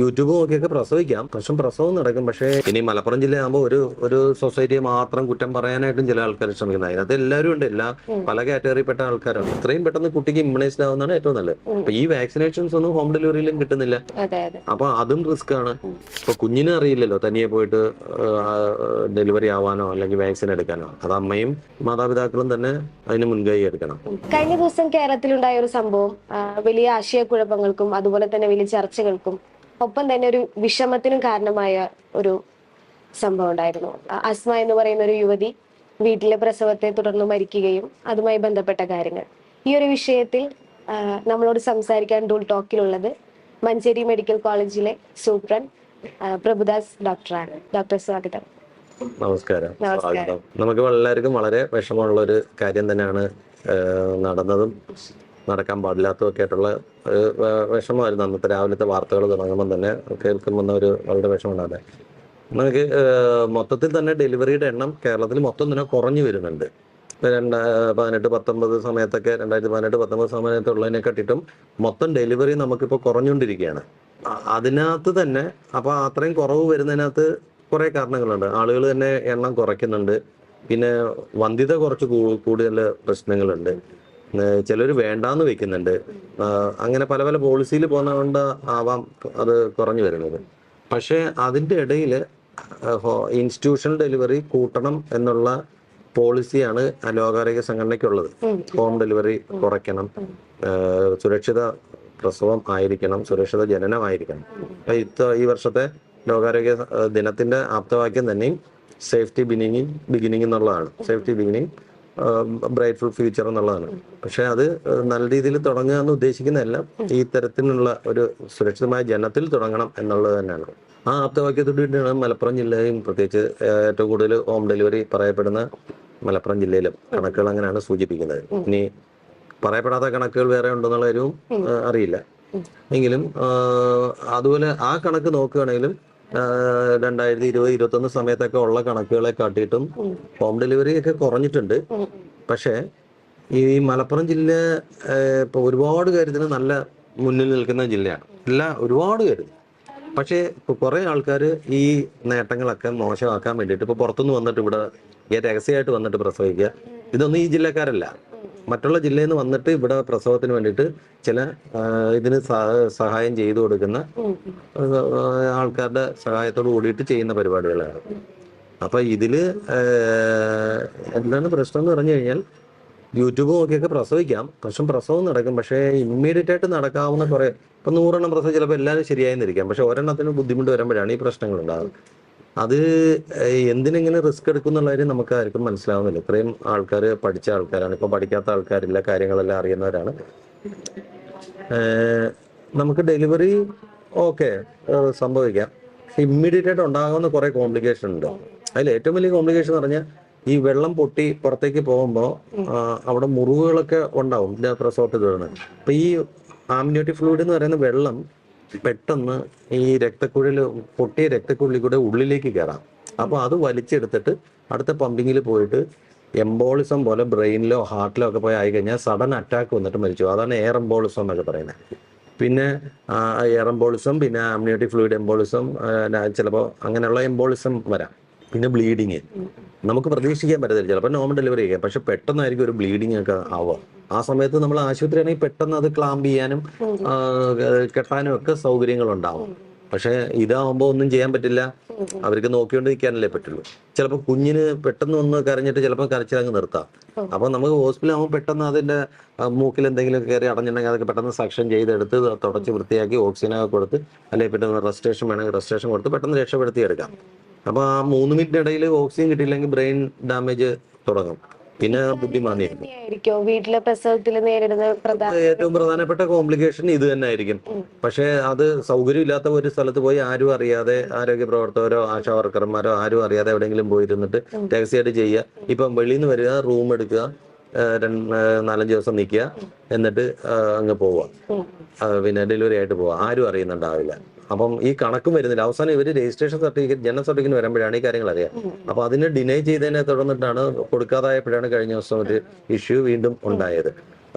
YouTube നോക്കിയൊക്കെ പ്രസവിക്കാം. പക്ഷെ പ്രസവം നടക്കും. പക്ഷേ ഇനി മലപ്പുറം ജില്ലയാകുമ്പോൾ ഒരു ഒരു സൊസൈറ്റിയെ മാത്രം കുറ്റം പറയാനായിട്ടും ചില ആൾക്കാർ ശ്രമിക്കുന്നത്. അതിനകത്ത് എല്ലാവരും ഉണ്ട്. എല്ലാ പല കാറ്റഗറിപ്പെട്ട ആൾക്കാരാണ് ഇത്രയും പെട്ടെന്ന് കുട്ടിക്ക് ഇമ്മ്യൂണൈസ്ഡ് ആവുന്നതാണ് ഏറ്റവും നല്ലത്. അപ്പൊ ഈ വാക്സിനേഷൻസ് ഒന്നും ഹോം ഡെലിവറിയിലും കിട്ടുന്നില്ല. അപ്പൊ അതും റിസ്ക് ആണ്. ഇപ്പൊ കുഞ്ഞിനെ അറിയില്ലല്ലോ തനിയെ പോയിട്ട് ഡെലിവറി ആവാനോ അല്ലെങ്കിൽ വാക്സിൻ എടുക്കാനോ. അത് അമ്മയും മാതാപിതാക്കളും തന്നെ അതിന് മുൻകൈ എടുക്കണം. കഴിഞ്ഞ ദിവസം കേരളത്തിലുണ്ടായ ഒരു സംഭവം വലിയ ആശയക്കുഴപ്പങ്ങൾക്കും അതുപോലെ തന്നെ വലിയ ചർച്ചകൾക്കും ഒപ്പം തന്നെ ഒരു വിഷമത്തിനും കാരണമായ ഒരു സംഭവം ഉണ്ടായിരുന്നു. അസ്മ എന്ന് പറയുന്ന ഒരു യുവതി വീട്ടിലെ പ്രസവത്തെ തുടർന്ന് മരിക്കുകയും അതുമായി ബന്ധപ്പെട്ട കാര്യങ്ങൾ. ഈ ഒരു വിഷയത്തിൽ നമ്മളോട് സംസാരിക്കാൻ ഡൂൾ ടോക്കിലുള്ളത് മഞ്ചേരി മെഡിക്കൽ കോളേജിലെ സൂപ്രണ്ട് പ്രഭുദാസ് ഡോക്ടറാണ്. ഡോക്ടർ സ്വാഗതം. നമസ്കാരം. നമുക്ക് എല്ലാവർക്കും വളരെ വിഷമമുള്ള ഒരു കാര്യം തന്നെയാണ് നടന്നതും നടക്കാൻ പാടില്ലാത്തതൊക്കെ ആയിട്ടുള്ള വിഷമമായിരുന്നു അന്നത്തെ രാവിലത്തെ വാർത്തകൾ തുടങ്ങുമ്പോൾ തന്നെ. കേൾക്കുമ്പോൾ ഒരു വളരെ വിഷമമുണ്ടാകുന്നത് നമുക്ക് മൊത്തത്തിൽ തന്നെ ഡെലിവറിയുടെ എണ്ണം കേരളത്തിൽ മൊത്തം തന്നെ കുറഞ്ഞു വരുന്നുണ്ട്. രണ്ട പതിനെട്ട് പത്തൊമ്പത് സമയത്തൊക്കെ രണ്ടായിരത്തി പതിനെട്ട് പത്തൊമ്പത് സമയത്തുള്ളതിനെ കട്ടിട്ടും മൊത്തം ഡെലിവറി നമുക്കിപ്പോൾ കുറഞ്ഞുകൊണ്ടിരിക്കുകയാണ്. അതിനകത്ത് തന്നെ അപ്പൊ അത്രയും കുറവ് വരുന്നതിനകത്ത് കുറേ കാരണങ്ങളുണ്ട്. ആളുകൾ തന്നെ എണ്ണം കുറയ്ക്കുന്നുണ്ട്. പിന്നെ വന്ധ്യത കുറച്ച് കൂടുതൽ പ്രശ്നങ്ങളുണ്ട്. ചിലർ വേണ്ടാന്ന് വെക്കുന്നുണ്ട്. അങ്ങനെ പല പല പോളിസിയിൽ പോകുന്നതുകൊണ്ട് ആവാം അത് കുറഞ്ഞു വരുന്നത്. പക്ഷേ അതിന്റെ ഇടയിൽ ഇൻസ്റ്റിറ്റ്യൂഷണൽ ഡെലിവറി കൂട്ടണം എന്നുള്ള പോളിസിയാണ് ലോകാരോഗ്യ സംഘടനയ്ക്കുള്ളത്. ഹോം ഡെലിവറി കുറയ്ക്കണം. സുരക്ഷിത പ്രസവം ആയിരിക്കണം സുരക്ഷിത ജനനമായിരിക്കണം അപ്പൊ ഇത്ത ഈ വർഷത്തെ ലോകാരോഗ്യ ദിനത്തിന്റെ ആപ്തവാക്യം തന്നെയും സേഫ്റ്റി ബിഗിനിങ് ബിഗിനിങ് എന്നുള്ളതാണ്. സേഫ്റ്റി ബിഗിനിങ് ബ്രൈറ്റ്ഫുൾ ഫ്യൂച്ചർ എന്നുള്ളതാണ്. പക്ഷെ അത് നല്ല രീതിയിൽ തുടങ്ങുക എന്ന് ഉദ്ദേശിക്കുന്നതല്ല ഈ തരത്തിലുള്ള ഒരു സുരക്ഷിതമായ ജനത്തിൽ തുടങ്ങണം എന്നുള്ളത് തന്നെയാണ്. ആ ആപ്തവാക്യത്തോട് വേണ്ടിയാണ് മലപ്പുറം ജില്ലയും പ്രത്യേകിച്ച് ഏറ്റവും കൂടുതൽ ഹോം ഡെലിവറി പറയപ്പെടുന്ന മലപ്പുറം ജില്ലയിലും കണക്കുകൾ അങ്ങനെയാണ് സൂചിപ്പിക്കുന്നത്. ഇനി പറയപ്പെടാത്ത കണക്കുകൾ വേറെ ഉണ്ടെന്നുള്ള കാര്യവും അറിയില്ല. എങ്കിലും അതുപോലെ ആ കണക്ക് നോക്കുകയാണെങ്കിലും രണ്ടായിരത്തി ഇരുപത് ഇരുപത്തൊന്ന് സമയത്തൊക്കെ ഉള്ള കണക്കുകളെ കാട്ടിയിട്ടും ഹോം ഡെലിവറി ഒക്കെ കുറഞ്ഞിട്ടുണ്ട്. പക്ഷേ ഈ മലപ്പുറം ജില്ല ഇപ്പൊ ഒരുപാട് കാര്യത്തിന് നല്ല മുന്നിൽ നിൽക്കുന്ന ജില്ലയാണ്. എല്ലാ ഒരുപാട് കാര്യത്തിൽ പക്ഷേ ഇപ്പൊ കുറെ ആൾക്കാർ ഈ നേട്ടങ്ങളൊക്കെ മോശമാക്കാൻ വേണ്ടിയിട്ട് ഇപ്പൊ പുറത്തുനിന്ന് വന്നിട്ട് ഇവിടെ ഈ രഹസ്യമായിട്ട് വന്നിട്ട് പ്രസവിക്കുക ഇതൊന്നും ഈ ജില്ലക്കാരല്ല. മറ്റുള്ള ജില്ലയിൽ നിന്ന് വന്നിട്ട് ഇവിടെ പ്രസവത്തിന് വേണ്ടിയിട്ട് ചില ഇതിന് സഹായം ചെയ്തു കൊടുക്കുന്ന ആൾക്കാരുടെ സഹായത്തോട് കൂടിയിട്ട് ചെയ്യുന്ന പരിപാടികളാണ്. അപ്പൊ ഇതിൽ എന്താണ് പ്രശ്നം എന്ന് പറഞ്ഞു കഴിഞ്ഞാൽ യൂട്യൂബ് നോക്കിയൊക്കെ പ്രസവിക്കാം. പക്ഷെ പ്രസവം നടക്കും. പക്ഷേ ഇമ്മീഡിയറ്റ് ആയിട്ട് നടക്കാവുന്ന കുറെ ഇപ്പൊ നൂറെണ്ണം പ്രസവം ചിലപ്പോൾ എല്ലാവരും ശരിയായെന്നിരിക്കാം പക്ഷെ ഒരെണ്ണത്തിന് ബുദ്ധിമുട്ട് വരുമ്പോഴാണ് ഈ പ്രശ്നങ്ങൾ ഉണ്ടാകുന്നത് അത് എന്തിനെങ്ങനെ റിസ്ക് എടുക്കുന്നുള്ള കാര്യം നമുക്ക് ആർക്കും മനസ്സിലാവുന്നില്ല. ഇത്രയും ആൾക്കാർ പഠിച്ച ആൾക്കാരാണ്. ഇപ്പൊ പഠിക്കാത്ത ആൾക്കാരില്ല കാര്യങ്ങളെല്ലാം അറിയുന്നവരാണ്. നമുക്ക് ഡെലിവറി ഓക്കെ സംഭവിക്കാം. ഇമ്മീഡിയറ്റ് ആയിട്ട് ഉണ്ടാകുന്ന കുറെ കോംപ്ലിക്കേഷൻ ഉണ്ട്. അതിൽ ഏറ്റവും വലിയ കോംപ്ലിക്കേഷൻ എന്ന് പറഞ്ഞാൽ ഈ വെള്ളം പൊട്ടി പുറത്തേക്ക് പോകുമ്പോൾ അവിടെ മുറിവുകളൊക്കെ ഉണ്ടാവും പ്രസോർട്ട് വീഴുന്നത് അപ്പൊ ഈ ആംനിയോട്ടി ഫ്ലൂയിഡ് എന്ന് പറയുന്ന വെള്ളം പെട്ടെന്ന് ഈ രക്തക്കുഴൽ പൊട്ടിയ രക്തക്കുഴലിൽ കൂടെ ഉള്ളിലേക്ക് കയറാം അപ്പോൾ അത് വലിച്ചെടുത്തിട്ട് അടുത്ത പമ്പിങ്ങിൽ പോയിട്ട് എംബോളിസം പോലെ ബ്രെയിനിലോ ഹാർട്ടിലോ ഒക്കെ പോയി ആയിക്കഴിഞ്ഞാൽ സഡൻ അറ്റാക്ക് വന്നിട്ട് മരിച്ചു. അതാണ് എയർ എംബോളിസം എന്നൊക്കെ പറയുന്നത്. പിന്നെ എയർ എംബോളിസം പിന്നെ അമ്യൂണിറ്റി ഫ്ലൂയിഡ് എംബോളിസം ചിലപ്പോൾ അങ്ങനെയുള്ള എംബോളിസം വരാം. പിന്നെ ബ്ലീഡിങ് നമുക്ക് പ്രതീക്ഷിക്കാൻ പറ്റത്തില്ല. ചിലപ്പോൾ നോർമൽ ഡെലിവറി ചെയ്യാം പക്ഷെ പെട്ടെന്നായിരിക്കും ഒരു ബ്ലീഡിങ് ഒക്കെ ആവുക. ആ സമയത്ത് നമ്മൾ ആശുപത്രി ആണെങ്കിൽ പെട്ടെന്ന് അത് ക്ലാമ്പ് ചെയ്യാനും കെട്ടാനും ഒക്കെ സൗകര്യങ്ങൾ ഉണ്ടാവും പക്ഷെ ഇതാവുമ്പോൾ ഒന്നും ചെയ്യാൻ പറ്റില്ല. അവർക്ക് നോക്കിക്കൊണ്ട് നിൽക്കാനല്ലേ പറ്റുള്ളൂ. ചിലപ്പോൾ കുഞ്ഞിന് പെട്ടെന്ന് ഒന്ന് കരഞ്ഞിട്ട് ചിലപ്പോൾ കരച്ചിലങ്ങ് നിർത്താം. അപ്പൊ നമുക്ക് ഹോസ്പിറ്റലിൽ ആകുമ്പോൾ പെട്ടെന്ന് അതിന്റെ മൂക്കിൽ എന്തെങ്കിലും കയറി അടഞ്ഞിട്ടുണ്ടെങ്കിൽ അതൊക്കെ പെട്ടെന്ന് സക്ഷൻ ചെയ്തെടുത്ത് തുടച്ച് വൃത്തിയാക്കി ഓക്സിജനൊക്കെ കൊടുത്ത് അല്ലെങ്കിൽ പെട്ടെന്ന് റെസ്ട്രേഷൻ വേണമെങ്കിൽ റെസ്ട്രേഷൻ കൊടുത്ത് പെട്ടെന്ന് രക്ഷപ്പെടുത്തി എടുക്കാം അപ്പൊ ആ മൂന്ന് മിനിറ്റ് ഇടയിൽ ഓക്സിജൻ കിട്ടിയില്ലെങ്കിൽ ബ്രെയിൻ ഡാമേജ് തുടങ്ങും. പിന്നെ ബുദ്ധിമാനിയായിരിക്കും വീട്ടിലെ പ്രസവത്തിൽ നേരിടുന്ന ഏറ്റവും പ്രധാനപ്പെട്ട കോംപ്ലിക്കേഷൻ ഇത് തന്നെ ആയിരിക്കും പക്ഷേ അത് സൗകര്യമില്ലാത്ത ഒരു സ്ഥലത്ത് പോയി ആരും അറിയാതെ ആരോഗ്യ പ്രവർത്തകരോ ആശാ വർക്കർമാരോ ആരും അറിയാതെ എവിടെയെങ്കിലും പോയിരുന്നിട്ട് രഹസ്യമായിട്ട് ചെയ്യുക. ഇപ്പം വെളിയിൽ നിന്ന് വരിക റൂം എടുക്കുക നാലഞ്ച് ദിവസം നിൽക്കുക എന്നിട്ട് അങ്ങ് പോവുക. പിന്നെ ഡെലിവറി ആയിട്ട് പോവുക. ആരും അറിയുന്നുണ്ടാവില്ല. അപ്പം ഈ കണക്കും വരുന്നില്ല. അവസാനം ഇവർ രജിസ്ട്രേഷൻ സർട്ടിഫിക്കറ്റ് ജനന സർട്ടിഫിക്കറ്റ് വരുമ്പോഴാണ് ഈ കാര്യങ്ങൾ അറിയാം. അപ്പൊ അതിന് ഡിനൈ ചെയ്തതിനെ തുടർന്നിട്ടാണ് കൊടുക്കാതായപ്പോഴാണ് കഴിഞ്ഞ ദിവസം ഒരു ഇഷ്യൂ വീണ്ടും ഉണ്ടായത്.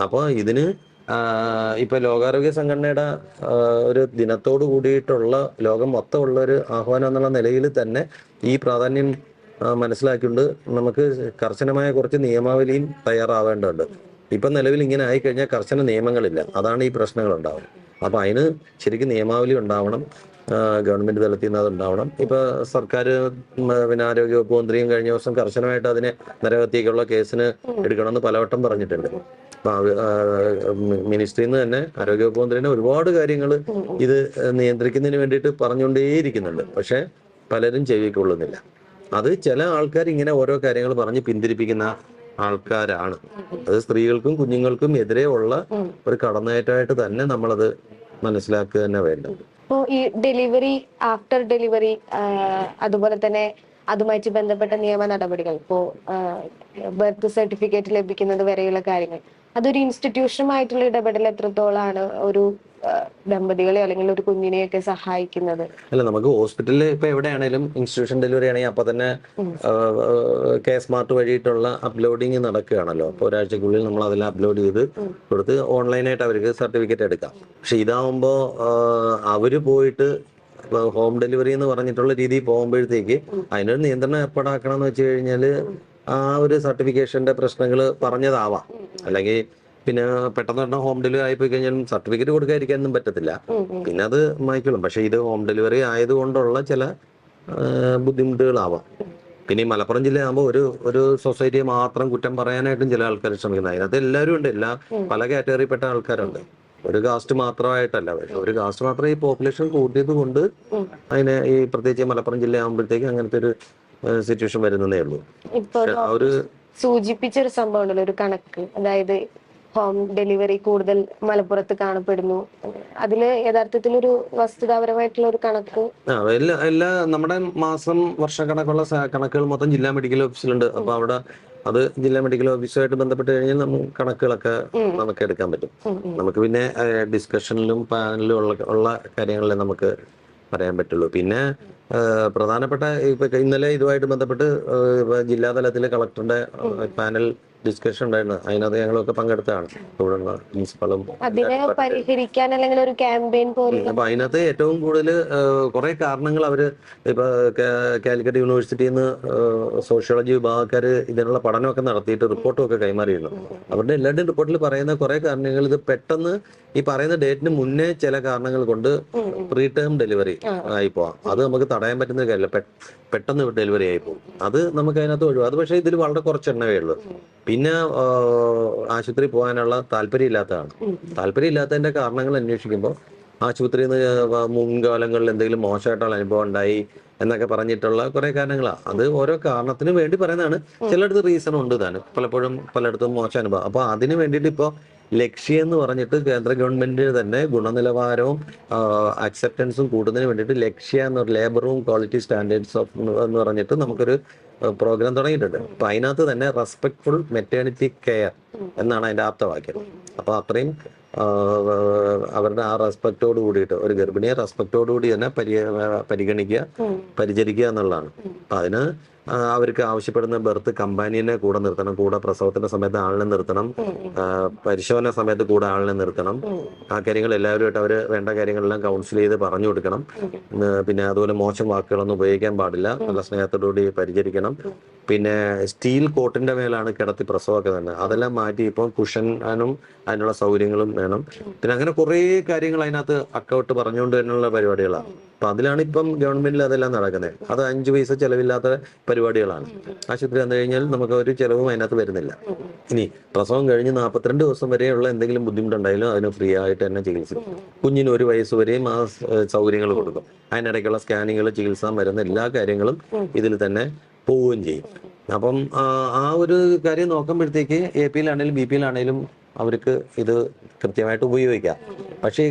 അപ്പോൾ ഇതിന് ഇപ്പൊ ലോകാരോഗ്യ സംഘടനയുടെ ഒരു ദിനത്തോട് കൂടിയിട്ടുള്ള ലോകം മൊത്തമുള്ള ഒരു ആഹ്വാനം എന്നുള്ള നിലയിൽ തന്നെ ഈ പ്രാധാന്യം ആ, മനസ്സിലാക്കിക്കൊണ്ട് നമുക്ക് കർശനമായ കുറച്ച് നിയമാവലിയും തയ്യാറാവേണ്ടതുണ്ട്. ഇപ്പം നിലവിൽ ഇങ്ങനെ ആയിക്കഴിഞ്ഞാൽ കർശന നിയമങ്ങളില്ല. അതാണ് ഈ പ്രശ്നങ്ങൾ ഉണ്ടാവുന്നത് അപ്പം അതിന് ശരിക്കും നിയമാവലി ഉണ്ടാവണം. ഗവൺമെന്റ് തലത്തിൽ നിന്ന് അതുണ്ടാവണം ഇപ്പൊ സർക്കാർ പിന്നെ ആരോഗ്യ വകുപ്പ് മന്ത്രിയും കഴിഞ്ഞ ദിവസം കർശനമായിട്ട് അതിനെ നരഹത്യക്കുള്ള കേസിന് എടുക്കണമെന്ന് പലവട്ടം പറഞ്ഞിട്ടുണ്ട്. മിനിസ്ട്രിയിൽ നിന്ന് തന്നെ ആരോഗ്യ വകുപ്പ് മന്ത്രിനെ ഒരുപാട് കാര്യങ്ങൾ ഇത് നിയന്ത്രിക്കുന്നതിന് വേണ്ടിയിട്ട് പറഞ്ഞുകൊണ്ടേയിരിക്കുന്നുണ്ട്. പക്ഷെ പലരും ചെവിക്കൊള്ളുന്നില്ല അത് ചില ആൾക്കാർ ഇങ്ങനെ ഓരോ കാര്യങ്ങൾ പറഞ്ഞ് പിന്തിരിപ്പിക്കുന്ന ആൾക്കാരാണ്. അത് സ്ത്രീകൾക്കും കുഞ്ഞുങ്ങൾക്കും എതിരെ ഉള്ള ഒരു കടന്നേറ്റമായിട്ട് തന്നെ നമ്മളത് മനസ്സിലാക്കുക തന്നെ വേണ്ടത്. ഇപ്പോ ഈ ഡെലിവറി ആഫ്റ്റർ ഡെലിവറി അതുപോലെ തന്നെ അതുമായി ബന്ധപ്പെട്ട നിയമ നടപടികൾ ഇപ്പോ ബർത്ത് സർട്ടിഫിക്കറ്റ് ലഭിക്കുന്നത് വരെയുള്ള കാര്യങ്ങൾ. അതൊരു ഇൻസ്റ്റിറ്റ്യൂഷനുമായിട്ടുള്ള ഇടപെടൽ എത്രത്തോളാണ് ഒരു ദമ്പതികളെ അല്ലെങ്കിൽ ഒരു കുഞ്ഞിനെയൊക്കെ സഹായിക്കുന്നത്. അല്ല നമുക്ക് ഹോസ്പിറ്റലിൽ ഇപ്പൊ എവിടെയാണേലും ഇൻസ്റ്റിറ്റ്യൂഷൻ ഡെലിവറി ആണെങ്കിൽ അപ്പൊ തന്നെ കെ സ്മാർട്ട് വഴിയിട്ടുള്ള അപ്ലോഡിങ് നടക്കുകയാണല്ലോ. അപ്പൊ ഒരാഴ്ചക്കുള്ളിൽ നമ്മൾ അതിൽ അപ്ലോഡ് ചെയ്ത് കൊടുത്ത് ഓൺലൈനായിട്ട് അവർക്ക് സർട്ടിഫിക്കറ്റ് എടുക്കാം. പക്ഷെ ഇതാവുമ്പോ അവർ പോയിട്ട് ഹോം ഡെലിവറി എന്ന് പറഞ്ഞിട്ടുള്ള രീതിയിൽ പോകുമ്പോഴത്തേക്ക് അതിനൊരു നിയന്ത്രണം ഏർപ്പാടാക്കണം എന്ന് വെച്ച് കഴിഞ്ഞാൽ ആ ഒരു സർട്ടിഫിക്കേഷന്റെ പ്രശ്നങ്ങൾ പറഞ്ഞതാവാം. അല്ലെങ്കിൽ പിന്നെ പെട്ടെന്ന് പെട്ടെന്ന് ഹോം ഡെലിവറി ആയി പോയി കഴിഞ്ഞാൽ സർട്ടിഫിക്കറ്റ് കൊടുക്കാതിരിക്കാനൊന്നും പറ്റത്തില്ല പിന്നെ അത് മായ്ക്കുള്ളൂ പക്ഷെ ഇത് ഹോം ഡെലിവറി ആയതുകൊണ്ടുള്ള ചില ബുദ്ധിമുട്ടുകളാവാം. പിന്നെ ഈ മലപ്പുറം ജില്ലയാകുമ്പോൾ ഒരു ഒരു സൊസൈറ്റിയെ മാത്രം കുറ്റം പറയാനായിട്ടും ചില ആൾക്കാർ ശ്രമിക്കുന്നത് അതിനകത്ത് എല്ലാവരും ഉണ്ട്. എല്ലാ പല കാറ്റഗറിപ്പെട്ട ആൾക്കാരുണ്ട്. ഒരു കാസ്റ്റ് മാത്രമായിട്ടല്ല. പക്ഷെ ഒരു കാസ്റ്റ് മാത്രം ഈ പോപ്പുലേഷൻ കൂട്ടിയത് കൊണ്ട് അതിനെ ഈ പ്രത്യേകിച്ച് മലപ്പുറം ജില്ല ആകുമ്പോഴത്തേക്ക് അങ്ങനത്തെ ഒരു സിറ്റുവേഷൻ വരുന്നതേ ഉള്ളൂ. ഒരു സൂചിപ്പിച്ച ഒരു സംഭവം ഉണ്ടല്ലോ. ഒരു കണക്ക്. അതായത് ഹോം ഡെലിവറി കൂടുതൽ മലപ്പുറത്ത് കാണപ്പെടുന്നു. അതിൽ യഥാർത്ഥത്തിൽ ഒരു വസ്തുതാപരമായിട്ടുള്ള ഒരു കണക്ക് എല്ലാ എല്ലാ നമ്മുടെ മാസം വർഷക്കണക്കുള്ള കണക്കുള്ള കണക്കുകൾ മൊത്തം ജില്ലാ മെഡിക്കൽ ഓഫീസിലുണ്ട്. അപ്പൊ അവിടെ അത് ജില്ലാ മെഡിക്കൽ ഓഫീസുമായിട്ട് ബന്ധപ്പെട്ട് കഴിഞ്ഞാൽ നമുക്ക് കണക്കുകളൊക്കെ നമുക്ക് എടുക്കാൻ പറ്റും. നമുക്ക് പിന്നെ ഡിസ്കഷനിലും പാനലിലും ഉള്ള ഉള്ള കാര്യങ്ങളെ നമുക്ക് പറയാൻ പറ്റുള്ളൂ. പിന്നെ പ്രധാനപ്പെട്ട ഇപ്പൊ ഇന്നലെ ഇതുമായിട്ട് ബന്ധപ്പെട്ട് ജില്ലാതലത്തിലെ കളക്ടറുടെ പാനൽ ഡിസ്കഷൻ ഉണ്ടായിരുന്നു. അതിനകത്ത് ഞങ്ങളൊക്കെ പങ്കെടുത്തതാണ്. ഇവിടെയുള്ള പ്രിൻസിപ്പളും അതിനെ പരിഹരിക്കാൻ അല്ലെങ്കിൽ ഒരു ക്യാമ്പയിൻ പോലെ അപ്പൊ അതിനകത്ത് ഏറ്റവും കൂടുതൽ കുറെ കാരണങ്ങൾ അവർ ഇപ്പൊ കാലിക്കറ്റ് യൂണിവേഴ്സിറ്റിയിൽ നിന്ന് സോഷ്യോളജി വിഭാഗക്കാര് ഇതിനുള്ള പഠനമൊക്കെ നടത്തിയിട്ട് റിപ്പോർട്ടും ഒക്കെ കൈമാറിയിരുന്നു. അവരുടെ എല്ലാവരുടെയും റിപ്പോർട്ടിൽ പറയുന്ന കുറെ കാരണങ്ങൾ ഇത് പെട്ടെന്ന് ഈ പറയുന്ന ഡേറ്റിന് മുന്നേ ചില കാരണങ്ങൾ കൊണ്ട് പ്രീ ടേം ഡെലിവറി ആയി പോവാം. അത് നമുക്ക് തടയാൻ പറ്റുന്ന കാര്യമല്ല. പെ- പെട്ടെന്ന് ഡെലിവറി ആയി പോകും അത് നമുക്ക് അതിനകത്ത് ഒഴിവാക്കും അത് പക്ഷേ ഇതിൽ വളരെ കുറച്ച് എണ്ണവേ ഉള്ളൂ. പിന്നെ ആശുപത്രി പോകാനുള്ള താല്പര്യം ഇല്ലാത്തതാണ് താല്പര്യം ഇല്ലാത്തതിന്റെ കാരണങ്ങൾ അന്വേഷിക്കുമ്പോൾ ആശുപത്രിയിൽ നിന്ന് മുൻകാലങ്ങളിൽ എന്തെങ്കിലും മോശമായിട്ടുള്ള അനുഭവം ഉണ്ടായി എന്നൊക്കെ പറഞ്ഞിട്ടുള്ള കുറെ കാരണങ്ങളാണ് അത് ഓരോ കാരണത്തിന് വേണ്ടി പറയുന്നതാണ്. ചിലയിടത്ത് റീസൺ ഉണ്ട് താനും. പലപ്പോഴും പലയിടത്തും മോശം അനുഭവം. അപ്പൊ അതിന് വേണ്ടിയിട്ട് ഇപ്പോൾ ലക്ഷ്യം എന്ന് പറഞ്ഞിട്ട് കേന്ദ്ര ഗവൺമെന്റ് തന്നെ ഗുണനിലവാരവും അക്സെപ്റ്റൻസും കൂടുന്നതിന് വേണ്ടിയിട്ട് ലക്ഷ്യ എന്ന ലേബറും ക്വാളിറ്റി സ്റ്റാൻഡേർഡ്സ് ഓഫ് എന്ന് പറഞ്ഞിട്ട് നമുക്കൊരു പ്രോഗ്രാം തുടങ്ങിയിട്ടുണ്ട്. അപ്പൊ അതിനകത്ത് തന്നെ റെസ്പെക്ട്ഫുൾ മെറ്റേണിറ്റി കെയർ എന്നാണ് അതിന്റെ ആപ്തവാക്യം. അപ്പൊ അത്രയും അവരുടെ ആ റെസ്പെക്റ്റോട് കൂടിയിട്ട് ഒരു ഗർഭിണിയെ റെസ്പെക്റ്റോട് കൂടി തന്നെ പരി പരിഗണിക്കുക പരിചരിക്കുക എന്നുള്ളതാണ്. അപ്പൊ അതിന് അവർക്ക് ആവശ്യപ്പെടുന്ന ബർത്ത് കമ്പാനിയനെ കൂടെ നിർത്തണം കൂടെ പ്രസവത്തിന്റെ സമയത്ത് ആളിനെ നിർത്തണം പരിശോധന സമയത്ത് കൂടെ ആളിനെ നിർത്തണം. ആ കാര്യങ്ങൾ എല്ലാവരുമായിട്ട് അവർ വേണ്ട കാര്യങ്ങളെല്ലാം കൗൺസിൽ ചെയ്ത് പറഞ്ഞു കൊടുക്കണം. പിന്നെ അതുപോലെ മോശം വാക്കുകളൊന്നും ഉപയോഗിക്കാൻ പാടില്ല. നല്ല സ്നേഹത്തോടുകൂടി പരിചരിക്കണം. പിന്നെ സ്റ്റീൽ കോട്ടിന്റെ മേലാണ് കിടത്തി പ്രസവമൊക്കെ തന്നെ. അതെല്ലാം മാറ്റി ഇപ്പം കുഷനും അതിനുള്ള സൗകര്യങ്ങളും വേണം. പിന്നെ അങ്ങനെ കുറേ കാര്യങ്ങൾ അതിനകത്ത് അക്കൗട്ട് പറഞ്ഞുകൊണ്ട് തന്നെയുള്ള പരിപാടികളാണ് അപ്പൊ അതിലാണ് ഇപ്പം ഗവൺമെന്റിൽ അതെല്ലാം നടക്കുന്നത്. അത് അഞ്ചു പൈസ ചെലവില്ലാത്ത പരിപാടികളാണ്. ആശുപത്രി വന്നു കഴിഞ്ഞാൽ നമുക്ക് ഒരു ചെലവും അതിനകത്ത് വരുന്നില്ല. ഇനി പ്രസവം കഴിഞ്ഞ് നാൽപ്പത്തിരണ്ട് ദിവസം വരെയുള്ള എന്തെങ്കിലും ബുദ്ധിമുട്ടുണ്ടായാലും അതിന് ഫ്രീ ആയിട്ട് തന്നെ ചികിത്സിക്കും. കുഞ്ഞിന് ഒരു വയസ്സ് വരെയും ആ സൗകര്യങ്ങൾ കൊടുക്കും. അതിനിടയ്ക്കുള്ള സ്കാനിങ്ങൾ ചികിത്സ വരുന്ന എല്ലാ കാര്യങ്ങളും ഇതിൽ തന്നെ പോവുകയും ചെയ്യും. അപ്പം ആ, ഒരു കാര്യം നോക്കുമ്പോഴത്തേക്ക് എ പിയിലാണേലും ബി പിയിലാണേലും അവർക്ക് ഇത് കൃത്യമായിട്ട് ഉപയോഗിക്കാം. പക്ഷേ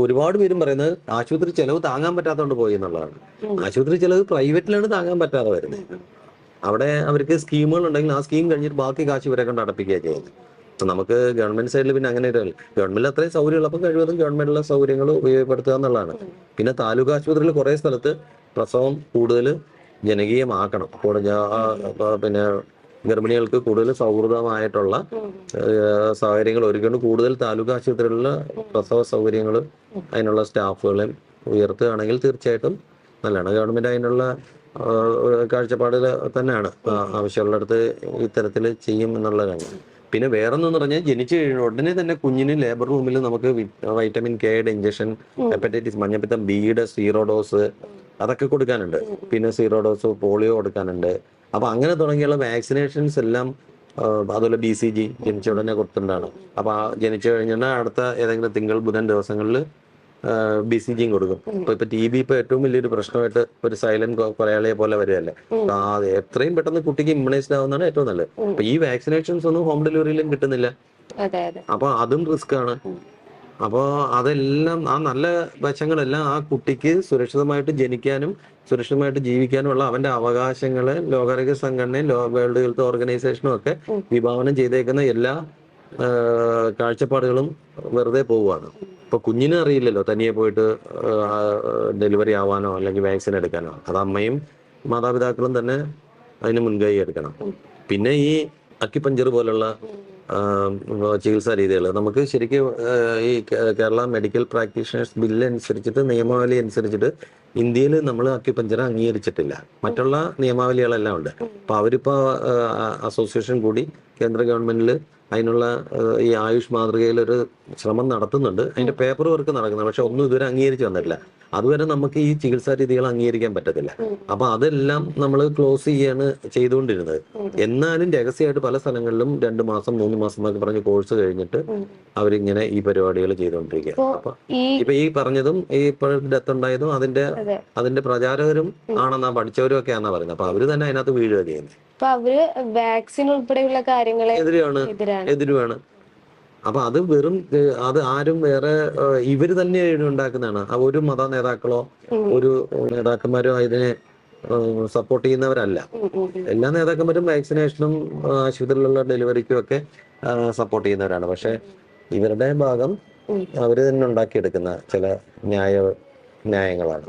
ഒരുപാട് പേരും പറയുന്നത് ആശുപത്രി ചെലവ് താങ്ങാൻ പറ്റാത്തതുകൊണ്ട് പോയി എന്നുള്ളതാണ്. ആശുപത്രി ചെലവ് പ്രൈവറ്റിലാണ് താങ്ങാൻ പറ്റാതെ വരുന്നത്. അവിടെ അവർക്ക് സ്കീമുകൾ ഉണ്ടെങ്കിൽ ആ സ്കീം കഴിഞ്ഞിട്ട് ബാക്കി കാശ് ഇവരെ കൊണ്ട് അടപ്പിക്കുക ചെയ്യുന്നത്. അപ്പൊ നമുക്ക് ഗവൺമെന്റ് സൈഡിൽ പിന്നെ അങ്ങനെ ഒരു ഗവൺമെന്റിൽ അത്രയും സൗകര്യമുള്ളപ്പോൾ കഴിവതും ഗവൺമെന്റിലെ സൗകര്യങ്ങൾ ഉപയോഗപ്പെടുത്തുക എന്നുള്ളതാണ്. പിന്നെ താലൂക്ക് ആശുപത്രിയിൽ കുറേ സ്ഥലത്ത് പ്രസവം കൂടുതൽ ജനകീയമാക്കണം. പിന്നെ ഗർഭിണികൾക്ക് കൂടുതൽ സൗഹൃദമായിട്ടുള്ള സാഹചര്യങ്ങൾ ഒരുക്കിക്കൊണ്ട് കൂടുതൽ താലൂക്ക് ആശുപത്രികളിൽ പ്രസവ സൗകര്യങ്ങൾ അതിനുള്ള സ്റ്റാഫുകളെ ഉയർത്തുകയാണെങ്കിൽ തീർച്ചയായിട്ടും നല്ലതാണ്. ഗവൺമെന്റ് അതിനുള്ള കാഴ്ചപ്പാടിൽ തന്നെയാണ് ആവശ്യമുള്ള ആവശ്യമുള്ളിടത്ത് ഇത്തരത്തിൽ ചെയ്യും എന്നുള്ളതാണ് പിന്നെ വേറൊന്നെന്ന് പറഞ്ഞാൽ ജനിച്ചു കഴിഞ്ഞ ഉടനെ തന്നെ കുഞ്ഞിന് ലേബർ റൂമിൽ നമുക്ക് വൈറ്റമിൻ കെയുടെ ഇഞ്ചക്ഷൻ ഹെപ്പറ്റൈറ്റിസ് മഞ്ഞപ്പിത്തം ബിയുടെ സീറോ ഡോസ് അതൊക്കെ കൊടുക്കാനുണ്ട്. പിന്നെ സീറോ ഡോസ് പോളിയോ കൊടുക്കാനുണ്ട്. അപ്പൊ അങ്ങനെ തുടങ്ങിയുള്ള വാക്സിനേഷൻസ് എല്ലാം അതുപോലെ ബി സി ജി ജനിച്ച ഉടനെ കൊടുത്തിട്ടുണ്ടാണ്. അപ്പൊ ആ ജനിച്ചു കഴിഞ്ഞാൽ അടുത്ത ഏതെങ്കിലും തിങ്കൾ ബുധൻ ദിവസങ്ങളിൽ ബി സി ജിയും കൊടുക്കും. ഇപ്പൊ ഇപ്പൊ ടി ബി ഇപ്പൊ ഏറ്റവും വലിയൊരു പ്രശ്നമായിട്ട് ഒരു സൈലന്റ് കൊലയാളിയെ പോലെ വരികയല്ലേ. അപ്പൊ ആ എത്രയും പെട്ടെന്ന് കുട്ടിക്ക് ഇമ്മ്യൂണൈസ്ഡ് ആവുന്നതാണ് ഏറ്റവും നല്ലത്. അപ്പൊ ഈ വാക്സിനേഷൻസ് ഒന്നും ഹോം ഡെലിവറിയിലും കിട്ടുന്നില്ല. അപ്പൊ അതും റിസ്ക് ആണ്. അപ്പോൾ അതെല്ലാം ആ നല്ല വശങ്ങളെല്ലാം ആ കുട്ടിക്ക് സുരക്ഷിതമായിട്ട് ജനിക്കാനും സുരക്ഷിതമായിട്ട് ജീവിക്കാനുമുള്ള അവന്റെ അവകാശങ്ങളെ ലോകാരോഗ്യ സംഘടനയും വേൾഡ് ഹെൽത്ത് ഓർഗനൈസേഷനും ഒക്കെ വിഭാവനം ചെയ്തേക്കുന്ന എല്ലാ കാഴ്ചപ്പാടുകളും വെറുതെ പോവുകയാണ്. ഇപ്പൊ കുഞ്ഞിനെ അറിയില്ലല്ലോ തനിയെ പോയിട്ട് ഡെലിവറി ആവാനോ അല്ലെങ്കിൽ വാക്സിൻ എടുക്കാനോ. അത് അമ്മയും മാതാപിതാക്കളും തന്നെ അതിന് മുൻകൈ എടുക്കണം. പിന്നെ ഈ അക്കിപ്പഞ്ചർ പോലുള്ള ചികിത്സാ രീതികൾ. നമുക്ക് ശരിക്കും ഈ കേരള മെഡിക്കൽ പ്രാക്ടീഷണേഴ്സ് ബില്ല് അനുസരിച്ചിട്ട് നിയമാവലി അനുസരിച്ചിട്ട് ഇന്ത്യയിൽ നമ്മൾ അക്യുപഞ്ചർ അംഗീകരിച്ചിട്ടില്ല. മറ്റുള്ള നിയമാവലികളെല്ലാം ഉണ്ട്. അപ്പൊ അവരിപ്പോ അസോസിയേഷൻ കൂടി കേന്ദ്ര ഗവൺമെന്റിൽ അതിനുള്ള ഈ ആയുഷ് മാതൃകയിൽ ഒരു ശ്രമം നടത്തുന്നുണ്ട്. അതിന്റെ പേപ്പർ വർക്ക് നടക്കുന്നുണ്ട്. പക്ഷെ ഒന്നും ഇതുവരെ അംഗീകരിച്ചു വന്നിട്ടില്ല. അതുവരെ നമുക്ക് ഈ ചികിത്സാ രീതികൾ അംഗീകരിക്കാൻ പറ്റത്തില്ല. അപ്പൊ അതെല്ലാം നമ്മൾ ക്ലോസ് ചെയ്യാണ് ചെയ്തുകൊണ്ടിരുന്നത്. എന്നാലും രഹസ്യമായിട്ട് പല സ്ഥലങ്ങളിലും രണ്ട് മാസം മൂന്ന് മാസം എന്നൊക്കെ പറഞ്ഞ് കോഴ്സ് കഴിഞ്ഞിട്ട് അവരിങ്ങനെ ഈ പരിപാടികൾ ചെയ്തുകൊണ്ടിരിക്കുക. അപ്പൊ ഇപ്പൊ ഈ പറഞ്ഞതും ഈ ഇപ്പോൾ ഡെത്ത് ഉണ്ടായതും അതിന്റെ അതെ. അതിന്റെ പ്രചാരകരും ആണെന്നാ പഠിച്ചവരും ഒക്കെയാണെന്നാ പറയുന്നത്. അപ്പൊ അവർ തന്നെ അതിനകത്ത് വീഴുക ചെയ്യുന്നത്. ഇപ്പൊ അവർ വാക്സിൻ ഉൾപ്പെടെയുള്ള കാര്യങ്ങളെ എതിരാണ്. എതിരുമാണ് അപ്പൊ അത് വെറും അത് ആരും വേറെ ഇവർ തന്നെ ഉണ്ടാക്കുന്നതാണ്. ഒരു മത നേതാക്കളോ ഒരു നേതാക്കന്മാരോ ഇതിനെ സപ്പോർട്ട് ചെയ്യുന്നവരല്ല. എല്ലാ നേതാക്കന്മാരും വാക്സിനേഷനും ആശുപത്രിയിലുള്ള ഡെലിവറിക്കും ഒക്കെ സപ്പോർട്ട് ചെയ്യുന്നവരാണ്. പക്ഷെ ഇവരുടെ ഭാഗം അവർ തന്നെ ഉണ്ടാക്കിയെടുക്കുന്ന ചില ന്യായ ന്യായങ്ങളാണ്.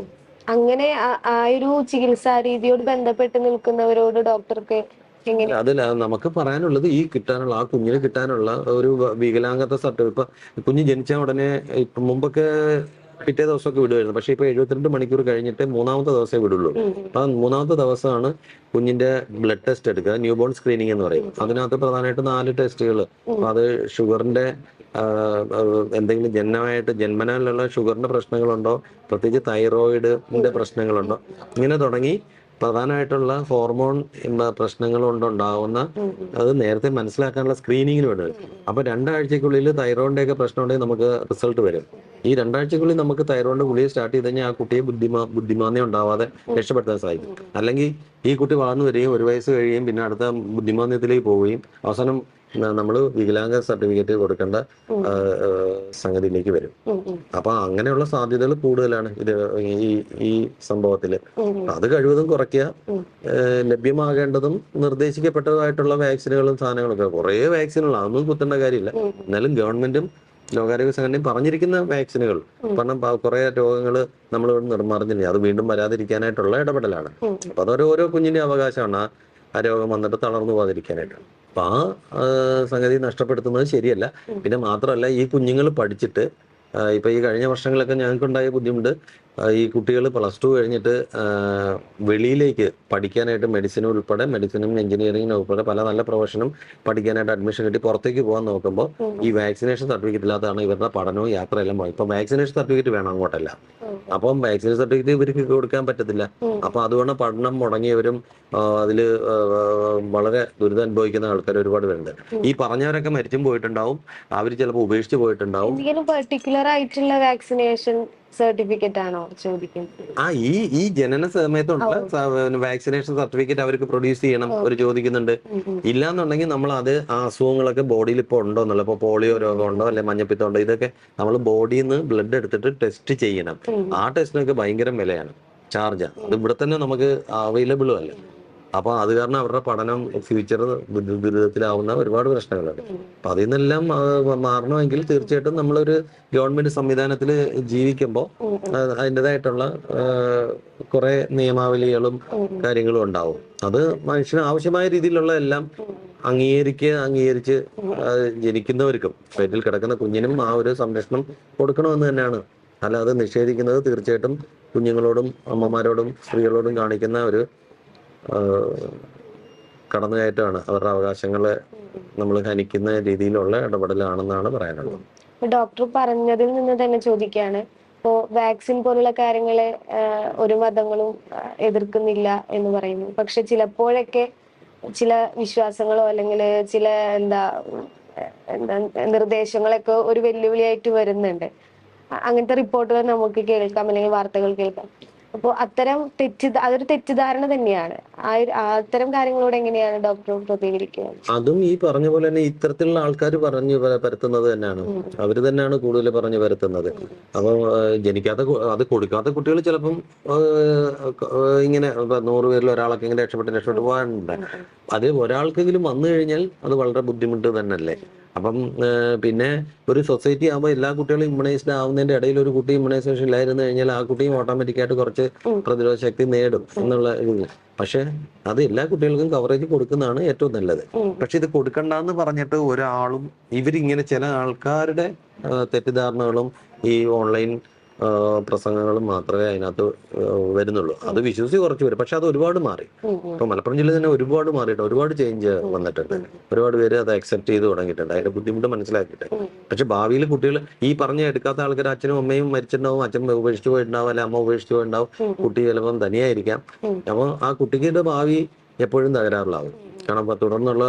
അങ്ങനെ ആ- ഒരു ചികിത്സാ രീതിയോട് ബന്ധപ്പെട്ട് നിൽക്കുന്നവരോട് ഡോക്ടർക്ക് അതിൽ നമുക്ക് പറയാനുള്ളത് ഈ കിട്ടാനുള്ള ആ കുഞ്ഞിന് കിട്ടാനുള്ള ഒരു വികലാംഗത്വ സർട്ടിഫിക്കറ്റ് ഇപ്പൊ കുഞ്ഞ് ജനിച്ച ഉടനെ ഇപ്പൊ മുമ്പൊക്കെ പിറ്റേ ദിവസമൊക്കെ വിടുമായിരുന്നു പക്ഷെ ഇപ്പൊ എഴുപത്തിരണ്ട് മണിക്കൂർ കഴിഞ്ഞിട്ട് മൂന്നാമത്തെ ദിവസമേ വിടുള്ളൂ. അപ്പൊ മൂന്നാമത്തെ ദിവസമാണ് കുഞ്ഞിന്റെ ബ്ലഡ് ടെസ്റ്റ് എടുക്കുക. ന്യൂ ബോൺ സ്ക്രീനിങ് എന്ന് പറയും. അതിനകത്ത് പ്രധാനമായിട്ട് നാല് ടെസ്റ്റുകൾ. അപ്പൊ അത് ഷുഗറിന്റെ എന്തെങ്കിലും ജന്മമായിട്ട് ജന്മനാലുള്ള ഷുഗറിന്റെ പ്രശ്നങ്ങളുണ്ടോ? പ്രത്യേകിച്ച് തൈറോയിഡിന്റെ പ്രശ്നങ്ങളുണ്ടോ? ഇങ്ങനെ തുടങ്ങി പ്രധാനമായിട്ടുള്ള ഹോർമോൺ പ്രശ്നങ്ങൾ കൊണ്ടുണ്ടാവുന്ന അത് നേരത്തെ മനസ്സിലാക്കാനുള്ള സ്ക്രീനിങ്ങിന് വേണ്ടത് അപ്പൊ രണ്ടാഴ്ചക്കുള്ളിൽ തൈറോയിഡിന്റെ ഒക്കെ പ്രശ്നം ഉണ്ടെങ്കിൽ നമുക്ക് റിസൾട്ട് വരും. ഈ രണ്ടാഴ്ചക്കുള്ളിൽ നമുക്ക് തൈറോയിഡ് ഗുളിക സ്റ്റാർട്ട് ചെയ്ത് കഴിഞ്ഞാൽ ആ കുട്ടിയെ ബുദ്ധിമാ ബുദ്ധിമാന്യം ഉണ്ടാവാതെ രക്ഷപ്പെടുത്താൻ സാധിക്കും. അല്ലെങ്കിൽ ഈ കുട്ടി വളർന്നു വരികയും ഒരു വയസ്സ് കഴിയുകയും പിന്നെ അടുത്ത ബുദ്ധിമാന്യത്തിലേക്ക് പോവുകയും അവസാനം നമ്മൾ വികലാംഗ സർട്ടിഫിക്കറ്റ് കൊടുക്കേണ്ട സംഗതിയിലേക്ക് വരും. അപ്പൊ അങ്ങനെയുള്ള സാധ്യതകൾ കൂടുതലാണ് ഇത് ഈ ഈ ഉം. അത് കഴിവതും കുറയ്ക്കുക. ലഭ്യമാകേണ്ടതും നിർദ്ദേശിക്കപ്പെട്ടതായിട്ടുള്ള വാക്സിനുകളും സാധനങ്ങളൊക്കെ. കുറേ വാക്സിനുകൾ അതൊന്നും കുത്തേണ്ട കാര്യമില്ല. എന്നാലും ഗവൺമെന്റും ലോകാരോഗ്യ സംഘടനയും പറഞ്ഞിരിക്കുന്ന വാക്സിനുകൾ. കാരണം കുറെ രോഗങ്ങൾ നമ്മൾ നിർമ്മാർജന അത് വീണ്ടും വരാതിരിക്കാനായിട്ടുള്ള ഇടപെടലാണ്. അപ്പൊ അതൊരു ഓരോ കുഞ്ഞിന്റെ അവകാശമാണ്. ആ- രോഗം വന്നിട്ട് തളർന്നു പോകാതിരിക്കാനായിട്ട്. അപ്പൊ ആ സംഗതി നഷ്ടപ്പെടുത്തുന്നത് ശരിയല്ല. പിന്നെ മാത്രമല്ല ഈ കുഞ്ഞുങ്ങൾ പഠിച്ചിട്ട് ഇപ്പൊ ഈ കഴിഞ്ഞ വർഷങ്ങളൊക്കെ ഞങ്ങൾക്കുണ്ടായ ബുദ്ധിമുട്ട് ഈ കുട്ടികൾ പ്ലസ് ടു കഴിഞ്ഞിട്ട് വെളിയിലേക്ക് പഠിക്കാനായിട്ട് മെഡിസിൻ ഉൾപ്പെടെ മെഡിസിനും എഞ്ചിനീയറിംഗിനും ഉൾപ്പെടെ പല നല്ല പ്രൊഫഷനും പഠിക്കാനായിട്ട് അഡ്മിഷൻ കിട്ടി പുറത്തേക്ക് പോകാൻ നോക്കുമ്പോൾ ഈ വാക്സിനേഷൻ സർട്ടിഫിക്കറ്റ് ഇല്ലാത്തതാണ് ഇവരുടെ പഠനവും യാത്രയെല്ലാം പോയി ഇപ്പൊ വാക്സിനേഷൻ സർട്ടിഫിക്കറ്റ് വേണം അങ്ങോട്ടല്ല. അപ്പം വാക്സിനേഷൻ സർട്ടിഫിക്കറ്റ് ഇവർക്ക് കൊടുക്കാൻ പറ്റത്തില്ല. അപ്പൊ അതുകൊണ്ട് പഠനം മുടങ്ങിയവരും അതിൽ അതിൽ വളരെ ദുരിതം അനുഭവിക്കുന്ന ആൾക്കാർ ഒരുപാട് പേരുണ്ട്. ഈ പറഞ്ഞവരൊക്കെ മരിച്ചും പോയിട്ടുണ്ടാവും. അവർ ചിലപ്പോൾ ഉപേക്ഷിച്ച് പോയിട്ടുണ്ടാവും. പെർട്ടിക്കുലർ ആയിട്ടുള്ള വാക്സിനേഷൻ സർട്ടിഫിക്കറ്റ് ആണോ ചോദിക്കും. ആ ഈ ഈ ജനന സമയത്തുള്ള വാക്സിനേഷൻ സർട്ടിഫിക്കറ്റ് അവർക്ക് പ്രൊഡ്യൂസ് ചെയ്യണം അവർ ചോദിക്കുന്നുണ്ട്. ഇല്ലാന്നുണ്ടെങ്കിൽ നമ്മൾ അത് ആ അസുഖങ്ങളൊക്കെ ബോഡിയിൽ ഇപ്പോൾ ഉണ്ടോ എന്നുള്ള ഇപ്പോൾ പോളിയോ ഉണ്ടോ അല്ലെ മഞ്ഞപ്പിത്തം ഉണ്ടോ ഇതൊക്കെ നമ്മൾ ബോഡിയിൽ നിന്ന് ബ്ലഡ് എടുത്തിട്ട് ടെസ്റ്റ് ചെയ്യണം. ആ ടെസ്റ്റിനൊക്കെ ഭയങ്കര വിലയാണ് ചാർജാണ് അത് ഇവിടെ തന്നെ നമുക്ക് അവൈലബിളും അല്ല. അപ്പൊ അത് കാരണം അവരുടെ പഠനം ഫ്യൂച്ചർ ദുരിതത്തിലാവുന്ന ഒരുപാട് പ്രശ്നങ്ങളുണ്ട് അപ്പൊ അതിൽ നിന്നെല്ലാം മാറണമെങ്കിൽ തീർച്ചയായിട്ടും നമ്മളൊരു ഗവൺമെന്റ് സംവിധാനത്തിൽ ജീവിക്കുമ്പോൾ. അതിന്റെതായിട്ടുള്ള കുറെ നിയമാവലികളും കാര്യങ്ങളും ഉണ്ടാവും അത് മനുഷ്യന് ആവശ്യമായ രീതിയിലുള്ള എല്ലാം അംഗീകരിക്കുക അംഗീകരിച്ച് ജനിക്കുന്നവർക്കും പേരിൽ കിടക്കുന്ന കുഞ്ഞിനും ആ ഒരു സംരക്ഷണം കൊടുക്കണമെന്ന് തന്നെയാണ് അല്ലാതെ നിഷേധിക്കുന്നത് തീർച്ചയായിട്ടും കുഞ്ഞുങ്ങളോടും അമ്മമാരോടും സ്ത്രീകളോടും കാണിക്കുന്ന ഒരു കടന്നുകയറ്റമാണ്. അവരുടെ അവകാശങ്ങളെ നമ്മൾ ഹനിക്കുന്ന രീതിയിലുള്ള ഇടപെടലാണെന്നാണ് പറയാനുള്ളത്. ഡോക്ടർ പറഞ്ഞതിൽ നിന്ന് തന്നെ ചോദിക്കുകയാണ് ഇപ്പോ വാക്സിൻ പോലുള്ള കാര്യങ്ങളെ ഒരു മതങ്ങളും എതിർക്കുന്നില്ല എന്ന് പറയുന്നു. പക്ഷെ ചിലപ്പോഴൊക്കെ ചില വിശ്വാസങ്ങളോ അല്ലെങ്കിൽ ചില എന്താ എന്താ നിർദ്ദേശങ്ങളൊക്കെ ഒരു വെല്ലുവിളിയായിട്ട് വരുന്നുണ്ട്. അങ്ങനത്തെ റിപ്പോർട്ടുകൾ നമുക്ക് കേൾക്കാം അല്ലെങ്കിൽ വാർത്തകൾ കേൾക്കാം. അപ്പോൾ അത്തരം തെറ്റി അതൊരു തെറ്റിദ്ധാരണ തന്നെയാണ്. ആ അത്തരം കാര്യങ്ങളോട് എങ്ങനെയാണ് ഡോക്ടർ പ്രതികരിക്കുന്നത്? അതും ഈ പറഞ്ഞ പോലെ തന്നെ ഇത്തരത്തിലുള്ള ആൾക്കാർ പറഞ്ഞു പരത്തുന്നത് തന്നെയാണ്. അവർ തന്നെയാണ് കൂടുതൽ പറഞ്ഞു പരത്തുന്നത്. അപ്പൊ ജനിക്കാത്ത അത് കൊടുക്കാത്ത കുട്ടികൾ ചിലപ്പം ഇങ്ങനെ നൂറ് പേരിൽ ഒരാളൊക്കെ ഇങ്ങനെ രക്ഷപ്പെട്ട് രക്ഷപ്പെട്ട് പോകാനുണ്ട് അത് ഒരാൾക്കെങ്കിലും വന്നു കഴിഞ്ഞാൽ അത് വളരെ ബുദ്ധിമുട്ട് തന്നെയല്ലേ? അപ്പം പിന്നെ ഒരു സൊസൈറ്റി ആകുമ്പോൾ എല്ലാ കുട്ടികളും ഇമ്മ്യൂണൈസ്ഡ് ആവുന്നതിന്റെ ഇടയിൽ ഒരു കുട്ടി ഇമ്മ്യൂണൈസേഷൻ ഇല്ലായിരുന്നു കഴിഞ്ഞാൽ ആ കുട്ടിയും ഓട്ടോമാറ്റിക്കായിട്ട് കുറച്ച് പ്രതിരോധ ശക്തി നേടും എന്നുള്ള ഇത് പക്ഷെ അത് എല്ലാ കുട്ടികൾക്കും കവറേജ് കൊടുക്കുന്നതാണ് ഏറ്റവും നല്ലത്. പക്ഷെ ഇത് കൊടുക്കണ്ടെന്ന് പറഞ്ഞിട്ട് ഒരാളും ഇവരിങ്ങനെ ചില ആൾക്കാരുടെ തെറ്റിദ്ധാരണകളും ഈ ഓൺലൈൻ പ്രസംഗങ്ങളും മാത്രമേ അതിനകത്ത് വരുന്നുള്ളൂ. അത് വിശ്വസിച്ച് കുറച്ച് വരും പക്ഷെ അത് ഒരുപാട് മാറി. ഇപ്പൊ മലപ്പുറം ജില്ലയിൽ തന്നെ ഒരുപാട് മാറിയിട്ട് ഒരുപാട് ചേഞ്ച് വന്നിട്ടുണ്ട്. ഒരുപാട് പേര് അത് അക്സെപ്റ്റ് ചെയ്ത് തുടങ്ങിയിട്ടുണ്ട്. അതിന്റെ ബുദ്ധിമുട്ട് മനസ്സിലാക്കിയിട്ട് പക്ഷെ ഭാവിയിൽ കുട്ടികൾ ഈ പറഞ്ഞ എടുക്കാത്ത ആൾക്കാർ അച്ഛനും അമ്മയും മരിച്ചിട്ടുണ്ടാവും അച്ഛൻ ഉപേക്ഷിച്ചു പോയിട്ടുണ്ടാവും അല്ലെ അമ്മ ഉപേക്ഷിച്ചു പോയിട്ടുണ്ടാവും. കുട്ടി ചിലപ്പം തനിയായിരിക്കാം അപ്പൊ ആ കുട്ടിക്കിന്റെ ഭാവി എപ്പോഴും തകരാറിലാവും. കാരണം അപ്പൊ തുടർന്നുള്ള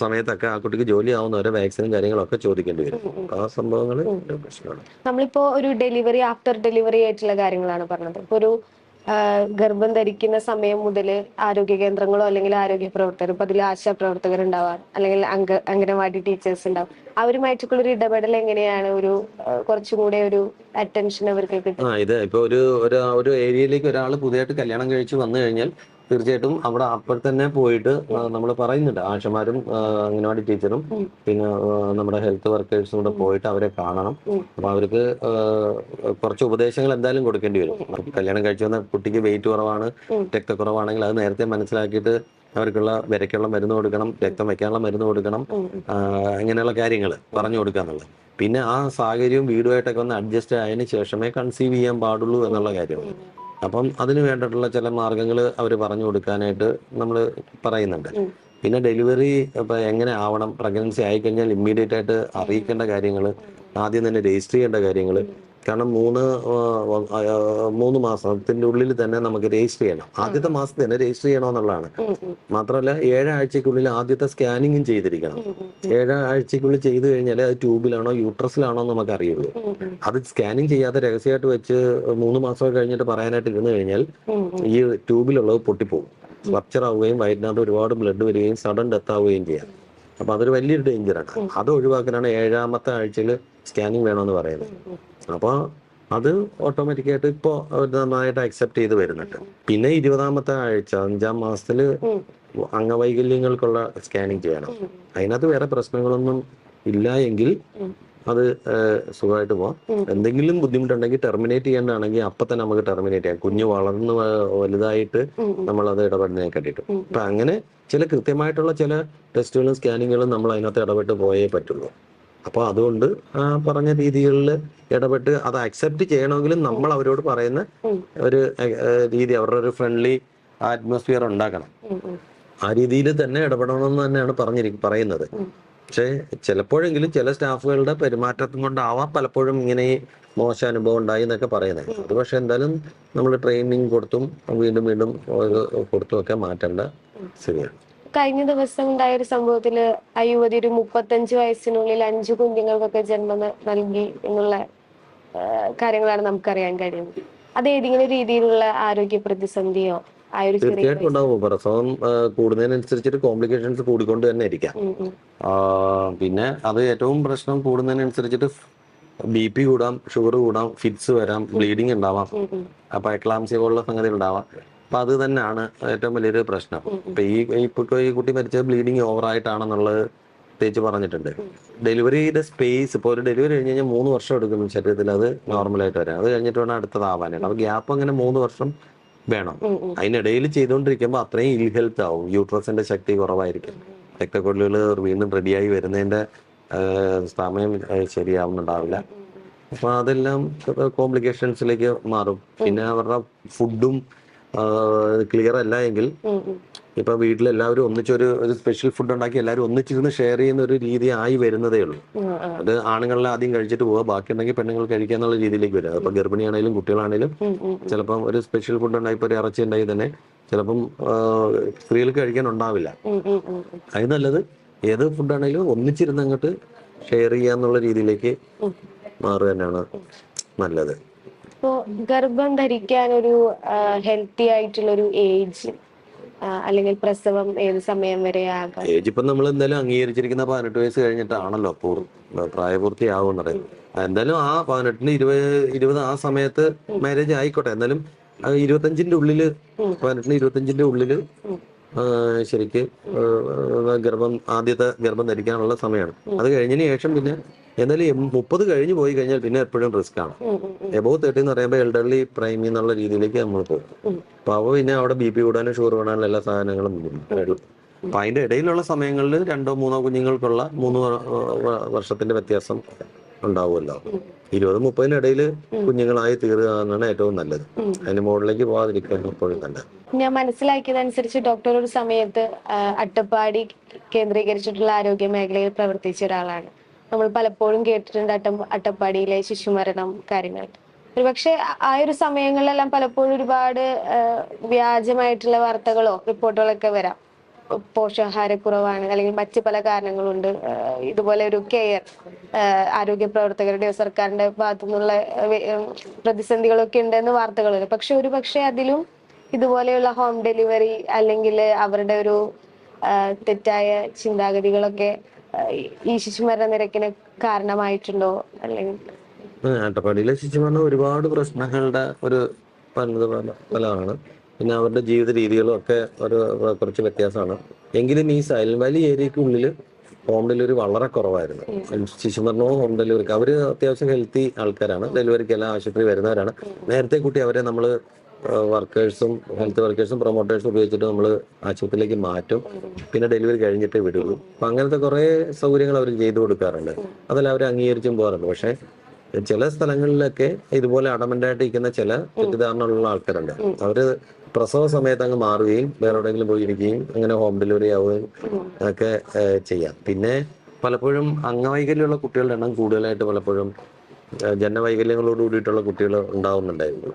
സമയത്തൊക്കെ ആ കുട്ടിക്ക് ജോലി ഓരോ വാക്സിനും കാര്യങ്ങളൊക്കെ ചോദിക്കേണ്ടി വരും. ആ സംഭവങ്ങൾ പ്രശ്നമാണ്. നമ്മളിപ്പോ ഒരു ഡെലിവറി ആഫ്റ്റർ ഡെലിവറി ആയിട്ടുള്ള കാര്യങ്ങളാണ് പറഞ്ഞത്. ഇപ്പൊ ഒരു ഗർഭം ധരിക്കുന്ന സമയം മുതൽ ആരോഗ്യ കേന്ദ്രങ്ങളോ അല്ലെങ്കിൽ ആരോഗ്യ പ്രവർത്തകർ ഇപ്പൊ അതിൽ ആശാ പ്രവർത്തകർ ഉണ്ടാവാം അല്ലെങ്കിൽ അംഗ അംഗനവാടി ടീച്ചേഴ്സ് ഉണ്ടാവും. അവരുമായിട്ടുള്ള ഒരു ഇടപെടൽ എങ്ങനെയാണ് ഒരു കുറച്ചുകൂടെ കുറച്ചും കൂടെ ഒരു അറ്റൻഷൻ അവർക്ക് ഇത് ഇപ്പൊ ഒരു ഒരു ഒരു ഏരിയയിലേക്ക് ഒരാൾ പുതിയതായിട്ട് കല്യാണം കഴിച്ച് വന്നു കഴിഞ്ഞാൽ തീർച്ചയായിട്ടും അവിടെ അപ്പോൾ തന്നെ പോയിട്ട് നമ്മൾ പറയുന്നുണ്ട്. ആശമാരും അംഗനവാടി ടീച്ചറും പിന്നെ നമ്മുടെ ഹെൽത്ത് വർക്കേഴ്സും കൂടെ പോയിട്ട് അവരെ കാണണം. അപ്പൊ അവർക്ക് കുറച്ച് ഉപദേശങ്ങൾ എന്തായാലും കൊടുക്കേണ്ടി വരും. കല്യാണം കഴിച്ചു വന്ന കുട്ടിക്ക് വെയിറ്റ് കുറവാണ് രക്തക്കുറവാണെങ്കിൽ അത് നേരത്തെ മനസ്സിലാക്കിയിട്ട് അവർക്കുള്ള വിരയ്ക്കുള്ള മരുന്ന് കൊടുക്കണം രക്തം വെക്കാനുള്ള മരുന്ന് കൊടുക്കണം അങ്ങനെയുള്ള കാര്യങ്ങൾ പറഞ്ഞു കൊടുക്കുക എന്നുള്ളത്. പിന്നെ ആ സാഹചര്യവും വീടുമായിട്ടൊക്കെ ഒന്ന് അഡ്ജസ്റ്റ് ആയതിനു ശേഷമേ കൺസീവ് ചെയ്യാൻ പാടുള്ളൂ എന്നുള്ള കാര്യമാണ് അപ്പം അതിന് വേണ്ടിയിട്ടുള്ള ചില മാർഗങ്ങൾ അവർ പറഞ്ഞു കൊടുക്കാനായിട്ട് നമ്മൾ പറയുന്നുണ്ട്. പിന്നെ ഡെലിവറി ഇപ്പം എങ്ങനെ ആവണം പ്രഗ്നൻസി ആയിക്കഴിഞ്ഞാൽ ഇമ്മീഡിയറ്റ് ആയിട്ട് അറിയിക്കേണ്ട കാര്യങ്ങൾ ആദ്യം തന്നെ രജിസ്റ്റർ ചെയ്യേണ്ട കാര്യങ്ങൾ കാരണം മൂന്ന് മൂന്ന് മാസത്തിന്റെ ഉള്ളിൽ തന്നെ നമുക്ക് രജിസ്റ്റർ ചെയ്യണം. ആദ്യത്തെ മാസത്തിൽ തന്നെ രജിസ്റ്റർ ചെയ്യണമെന്നുള്ളതാണ് മാത്രമല്ല ഏഴാഴ്ചക്കുള്ളിൽ ആദ്യത്തെ സ്കാനിങ്ങും ചെയ്തിരിക്കണം. ഏഴാഴ്ചക്കുള്ളിൽ ചെയ്തു കഴിഞ്ഞാൽ അത് ട്യൂബിലാണോ യൂട്രസിലാണോ എന്ന് നമുക്ക് അറിയുള്ളൂ. അത് സ്കാനിങ് ചെയ്യാതെ രഹസ്യമായിട്ട് വെച്ച് മൂന്ന് മാസം കഴിഞ്ഞിട്ട് പറയാനായിട്ട് ഇരുന്ന് കഴിഞ്ഞാൽ ഈ ട്യൂബിലുള്ളത് പൊട്ടിപ്പോകും. റപ്ചർ ആവുകയും വയറ്റിനകത്ത് ഒരുപാട് ബ്ലഡ് വരികയും സഡൻ ഡെത്ത് ആവുകയും ചെയ്യാം. അപ്പൊ അതൊരു വലിയൊരു ഡേഞ്ചറാണ് അത് ഒഴിവാക്കാനാണ് ഏഴാമത്തെ ആഴ്ചയിൽ സ്കാനിങ് വേണമെന്ന് പറയുന്നത്. അപ്പോൾ അത് ഓട്ടോമാറ്റിക്കായിട്ട് ഇപ്പോൾ നന്നായിട്ട് അക്സെപ്റ്റ് ചെയ്ത് വരുന്നുണ്ട്. പിന്നെ ഇരുപതാമത്തെ ആഴ്ച അഞ്ചാം മാസത്തിൽ അംഗവൈകല്യങ്ങൾക്കുള്ള സ്കാനിങ് ചെയ്യണം. അതിനകത്ത് വേറെ പ്രശ്നങ്ങളൊന്നും ഇല്ല എങ്കിൽ അത് സുഖമായിട്ട് പോവാം. എന്തെങ്കിലും ബുദ്ധിമുട്ടുണ്ടെങ്കിൽ ടെർമിനേറ്റ് ചെയ്യേണ്ടതാണെങ്കിൽ അപ്പൊ തന്നെ നമുക്ക് ടെർമിനേറ്റ് ചെയ്യാം. കുഞ്ഞ് വളർന്ന് വലുതായിട്ട് നമ്മൾ അത് ഇടപെടുന്നതിനെ കണ്ടിട്ട് അപ്പൊ അങ്ങനെ ചില കൃത്യമായിട്ടുള്ള ചില ടെസ്റ്റുകളും സ്കാനിങ്ങുകളും നമ്മൾ അതിനകത്ത് ഇടപെട്ട് പോയേ പറ്റുള്ളൂ. അപ്പോൾ അതുകൊണ്ട് ആ പറഞ്ഞ രീതികളിൽ ഇടപെട്ട് അത് അക്സെപ്റ്റ് ചെയ്യണമെങ്കിലും നമ്മൾ അവരോട് പറയുന്ന ഒരു രീതി അവരുടെ ഒരു ഫ്രണ്ട്ലി ആറ്റ്മോസ്ഫിയർ ഉണ്ടാക്കണം. ആ രീതിയിൽ തന്നെ ഇടപെടണമെന്ന് തന്നെയാണ് പറഞ്ഞിരിക്കും പറയുന്നത്. പക്ഷേ ചിലപ്പോഴെങ്കിലും ചില സ്റ്റാഫുകളുടെ പെരുമാറ്റം കൊണ്ടാവാം പലപ്പോഴും ഇങ്ങനെ മോശം അനുഭവം ഉണ്ടായി എന്നൊക്കെ പറയുന്നത്. അത് പക്ഷെ എന്തായാലും നമ്മൾ ട്രെയിനിങ് കൊടുത്തും വീണ്ടും വീണ്ടും കൊടുത്തും ഒക്കെ മാറ്റേണ്ട ശരിയാണ് കഴിഞ്ഞ ദിവസം ഉണ്ടായ ഒരു സംഭവത്തിൽ ആ യുവതി ഒരു മുപ്പത്തഞ്ച് വയസ്സിനുള്ളിൽ അഞ്ചു കുഞ്ഞുങ്ങൾക്കൊക്കെ ജന്മം നൽകി എന്നുള്ള കാര്യങ്ങളാണ് നമുക്കറിയാൻ കഴിയുന്നത്. അത് ഏതെങ്കിലും രീതിയിലുള്ള ആരോഗ്യ പ്രതിസന്ധിയോ തീർച്ചയായിട്ടും ഉണ്ടാവും. പ്രസവം കൂടുന്നതിനനുസരിച്ചിട്ട് കോംപ്ലിക്കേഷൻസ് കൂടിക്കൊണ്ട് തന്നെ ഇരിക്കാം പിന്നെ അത് ഏറ്റവും പ്രശ്നം കൂടുന്നതിനനുസരിച്ചിട്ട് ബി പി കൂടാം ഷുഗർ കൂടാം ഫിറ്റ്സ് വരാം ബ്ലീഡിങ് ഉണ്ടാവാം. അപ്പൊ എക്ലാംസിയ പോലുള്ള സംഗതി ഉണ്ടാവാം. അപ്പൊ അത് തന്നെയാണ് ഏറ്റവും വലിയൊരു പ്രശ്നം. ഇപ്പൊ ഈ ഇപ്പൊ ഈ കുട്ടി മരിച്ച ബ്ലീഡിങ് ഓവർ ആയിട്ടാണെന്നുള്ളത് പ്രത്യേകിച്ച് പറഞ്ഞിട്ടുണ്ട്. ഡെലിവറിയുടെ സ്പേസ് ഇപ്പോൾ ഒരു ഡെലിവറി കഴിഞ്ഞ് കഴിഞ്ഞാൽ മൂന്ന് വർഷം എടുക്കും ശരീരത്തിൽ അത് നോർമലായിട്ട് വരാം. അത് കഴിഞ്ഞിട്ട് വേണം അടുത്തതാവാനായിട്ട് അപ്പൊ ഗ്യാപ്പ് അങ്ങനെ മൂന്ന് വർഷം വേണം. അതിനിടയിൽ ചെയ്തുകൊണ്ടിരിക്കുമ്പോൾ അത്രയും ഇൽ ഹെൽത്ത് ആവും. യൂട്രസിന്റെ ശക്തി കുറവായിരിക്കും. രക്തക്കൊള്ളുകൾ വീണ്ടും റെഡിയായി വരുന്നതിന്റെ സമയം ശരിയാവുന്നുണ്ടാവില്ല. അപ്പൊ അതെല്ലാം കോംപ്ലിക്കേഷൻസിലേക്ക് മാറും. പിന്നെ അവരുടെ ഫുഡും ക്ലിയർ അല്ല എങ്കിൽ ഉം, വീട്ടിൽ ഇപ്പൊ വീട്ടിലെല്ലാവരും ഒന്നിച്ചൊരു ഒരു സ്പെഷ്യൽ ഫുഡ് ഉണ്ടാക്കി എല്ലാവരും ഒന്നിച്ചിരുന്ന് ഷെയർ ചെയ്യുന്ന ഒരു രീതി ആയി വരുന്നതേ ഉള്ളൂ. അത് ആണുങ്ങളിൽ ആദ്യം കഴിച്ചിട്ട് പോവുക. ബാക്കി ഉണ്ടെങ്കിൽ പെണ്ണുങ്ങൾ കഴിക്കുക എന്നുള്ള രീതിയിലേക്ക് വരിക അപ്പോൾ ഗർഭിണിയാണെങ്കിലും കുട്ടികളാണെങ്കിലും. ചിലപ്പം ഒരു സ്പെഷ്യൽ ഫുഡ് ഉണ്ടായി ഇപ്പോൾ ഒരു ഇറച്ചി ഉണ്ടായി തന്നെ ചിലപ്പം സ്ത്രീകൾക്ക് കഴിക്കാൻ ഉണ്ടാവില്ല. അത് നല്ലത്. ഏത് ഫുഡാണെങ്കിലും ഒന്നിച്ചിരുന്ന് അങ്ങോട്ട് ഷെയർ ചെയ്യുക എന്നുള്ള രീതിയിലേക്ക് മാറുക തന്നെയാണ് നല്ലത്. ഗർഭം ധരിക്കാൻ ഒരു ഹെൽത്തി ആയിട്ടുള്ള ഒരു ഏജ് അല്ലെങ്കിൽ പ്രസവം ഏത് സമയം വരെ ആകാം? ഏജ് ഇപ്പം നമ്മൾ എന്തായാലും അംഗീകരിച്ചിരിക്കുന്ന പതിനെട്ട് വയസ്സ് കഴിഞ്ഞിട്ടാണല്ലോ പൂർ പ്രായപൂർത്തിയാവും പറയുന്നത് എന്തായാലും ആ പതിനെട്ടിന് ഇരുപത് ഇരുപത് ആ സമയത്ത് മാരേജ് ആയിക്കോട്ടെ. എന്നാലും ആ ഇരുപത്തഞ്ചിന്റെ ഉള്ളിൽ പതിനെട്ടിന് ഇരുപത്തഞ്ചിന്റെ ഉള്ളിൽ ശരിക്ക് ഗർഭം ആദ്യത്തെ ഗർഭം ധരിക്കാനുള്ള സമയമാണ് അത് കഴിഞ്ഞതിന് ശേഷം പിന്നെ എന്തായാലും എം- മുപ്പത് കഴിഞ്ഞ് പോയി കഴിഞ്ഞാൽ പിന്നെ എപ്പോഴും റിസ്ക് ആണ്. എബോവ് തേർട്ടി എന്ന് പറയുമ്പോൾ എൽഡർലി പ്രൈമി എന്നുള്ള രീതിയിലേക്ക് നമ്മൾ പോകും. അപ്പൊ അവ പിന്നെ അവിടെ ബി പി കൂടാനും ഷുഗർ കൂടാനും എല്ലാ സാധനങ്ങളും. അപ്പൊ അതിന്റെ ഇടയിലുള്ള സമയങ്ങളിൽ രണ്ടോ മൂന്നോ കുഞ്ഞുങ്ങൾക്കുള്ള മൂന്ന് വർഷത്തിന്റെ വ്യത്യാസം ഉണ്ടാവുമല്ലോ. ഇരുപത് മുപ്പതിന് ഇടയിൽ കുഞ്ഞുങ്ങളായി തീരുക എന്നാണ് ഏറ്റവും നല്ലത്. അതിന് മുകളിലേക്ക് പോകാതിരിക്കാൻ എപ്പോഴും നല്ലത്. ഞാൻ മനസ്സിലാക്കിയതനുസരിച്ച് ഡോക്ടർ ഒരു സമയത്ത് അട്ടപ്പാടി കേന്ദ്രീകരിച്ചിട്ടുള്ള ആരോഗ്യ മേഖലയിൽ പ്രവർത്തിച്ച ഒരാളാണ്. നമ്മൾ പലപ്പോഴും കേട്ടിട്ടുണ്ട് അട്ട അട്ടപ്പാടിയിലെ ശിശുമരണം കാര്യങ്ങൾ. ഒരുപക്ഷെ ആ ഒരു സമയങ്ങളിലെല്ലാം പലപ്പോഴും ഒരുപാട് വ്യാജമായിട്ടുള്ള വാർത്തകളോ റിപ്പോർട്ടുകളൊക്കെ വരാം. പോഷകാഹാരക്കുറവാണ് അല്ലെങ്കിൽ മറ്റ് പല കാരണങ്ങളുണ്ട്. ഇതുപോലെ ഒരു കെയർ ആരോഗ്യ പ്രവർത്തകരുടെയോ സർക്കാരിന്റെ ഭാഗത്തു നിന്നുള്ള പ്രതിസന്ധികളൊക്കെ ഉണ്ടെന്ന് വാർത്തകളുണ്ട്. പക്ഷെ ഒരു പക്ഷെ അതിലും ഇതുപോലെയുള്ള ഹോം ഡെലിവറി അല്ലെങ്കിൽ അവരുടെ ഒരു തെറ്റായ ചിന്താഗതികളൊക്കെ ഈ- ശിശുമരണ നിരക്കിന് കാരണമായിട്ടുണ്ടോ? അല്ലെങ്കിൽ അട്ടപ്പാടിയിലെ ശിശുമരണം ഒരുപാട് പ്രശ്നങ്ങളുടെ ഒരു ഫലമാണ് പിന്നെ അവരുടെ ജീവിത രീതികളും ഒക്കെ ഒരു കുറച്ച് വ്യത്യാസമാണ്. എങ്കിലും ഈ സൈലന്റ് വാലി ഏരിയക്കുള്ളിൽ ഹോം ഡെലിവറി വളരെ കുറവായിരുന്നു. ശിശുമരണവും ഹോം ഡെലിവറിക്ക് അവർ അത്യാവശ്യം ഹെൽത്തി ആൾക്കാരാണ്. ഡെലിവറിക്ക് എല്ലാ ആശുപത്രി വരുന്നവരാണ്. നേരത്തെ കൂട്ടി അവരെ നമ്മൾ വർക്കേഴ്സും ഹെൽത്ത് വർക്കേഴ്സും പ്രൊമോട്ടേഴ്സും ഉപയോഗിച്ചിട്ട് നമ്മൾ ആശുപത്രിയിലേക്ക് മാറ്റും. പിന്നെ ഡെലിവറി കഴിഞ്ഞിട്ടേ വിടുള്ളൂ. അപ്പൊ അങ്ങനത്തെ കുറേ സൗകര്യങ്ങൾ അവർ ചെയ്തു കൊടുക്കാറുണ്ട്. അതെല്ലാം അവർ അംഗീകരിച്ചും പോകാറുണ്ട്. പക്ഷേ ചില സ്ഥലങ്ങളിലൊക്കെ ഇതുപോലെ അടമന്റായിട്ട് ഇരിക്കുന്ന ചില തെറ്റിദ്ധാരണയുള്ള ആൾക്കാരുണ്ട്. അവർ പ്രസവ സമയത്ത് അങ്ങ് മാറുകയും വേറെ എവിടെയെങ്കിലും പോയി ഇരിക്കുകയും അങ്ങനെ ഹോം ഡെലിവറി ആവുകയും ഒക്കെ ചെയ്യാം. പിന്നെ പലപ്പോഴും അംഗവൈകല്യമുള്ള കുട്ടികളുടെ എണ്ണം കൂടുതലായിട്ട് പലപ്പോഴും ജനവൈകല്യങ്ങളോട് കൂടിയിട്ടുള്ള കുട്ടികൾ ഉണ്ടാവുന്നുണ്ടായിരുന്നു.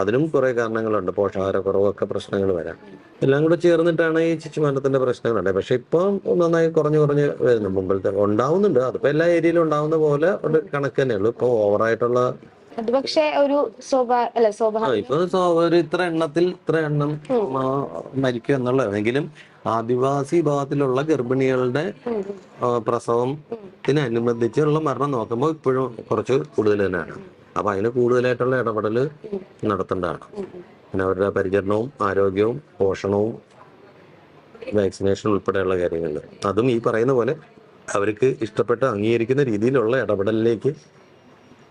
അതിനും കുറെ കാരണങ്ങളുണ്ട്. പോഷകാഹാരക്കുറവൊക്കെ പ്രശ്നങ്ങൾ വരാം. എല്ലാം കൂടെ ചേർന്നിട്ടാണ് ഈ ശിശുമരണത്തിന്റെ പ്രശ്നങ്ങളുണ്ട് പക്ഷെ ഇപ്പം നന്നായി കുറഞ്ഞു കുറഞ്ഞ് വരുന്നു. മുമ്പിലത്തെ ഉണ്ടാവുന്നുണ്ട്. അതിപ്പോ എല്ലാ ഏരിയയിലും ഉണ്ടാവുന്ന പോലെ ഒരു കണക്ക് തന്നെയുള്ളൂ. ഇപ്പൊ ഓവറായിട്ടുള്ള അത് പക്ഷെ ഒരു അല്ല ഇപ്പൊ ഒരു ഇത്ര എണ്ണത്തിൽ ഇത്ര എണ്ണം മരിക്കും എന്നുള്ള എങ്കിലും ആദിവാസി വിഭാഗത്തിലുള്ള ഗർഭിണികളുടെ പ്രസവത്തിന് പ്രസവത്തിനനുബന്ധിച്ചുള്ള മരണം നോക്കുമ്പോൾ ഇപ്പോഴും കുറച്ച് കൂടുതൽ തന്നെയാണ്. അപ്പൊ അതിന് കൂടുതലായിട്ടുള്ള ഇടപെടൽ നടത്തേണ്ടതാണ്. പിന്നെ അവരുടെ പരിചരണവും ആരോഗ്യവും പോഷണവും വാക്സിനേഷൻ ഉൾപ്പെടെയുള്ള കാര്യങ്ങൾ അതും ഈ പറയുന്ന പോലെ അവർക്ക് ഇഷ്ടപ്പെട്ട് അംഗീകരിക്കുന്ന രീതിയിലുള്ള ഇടപെടലിലേക്ക്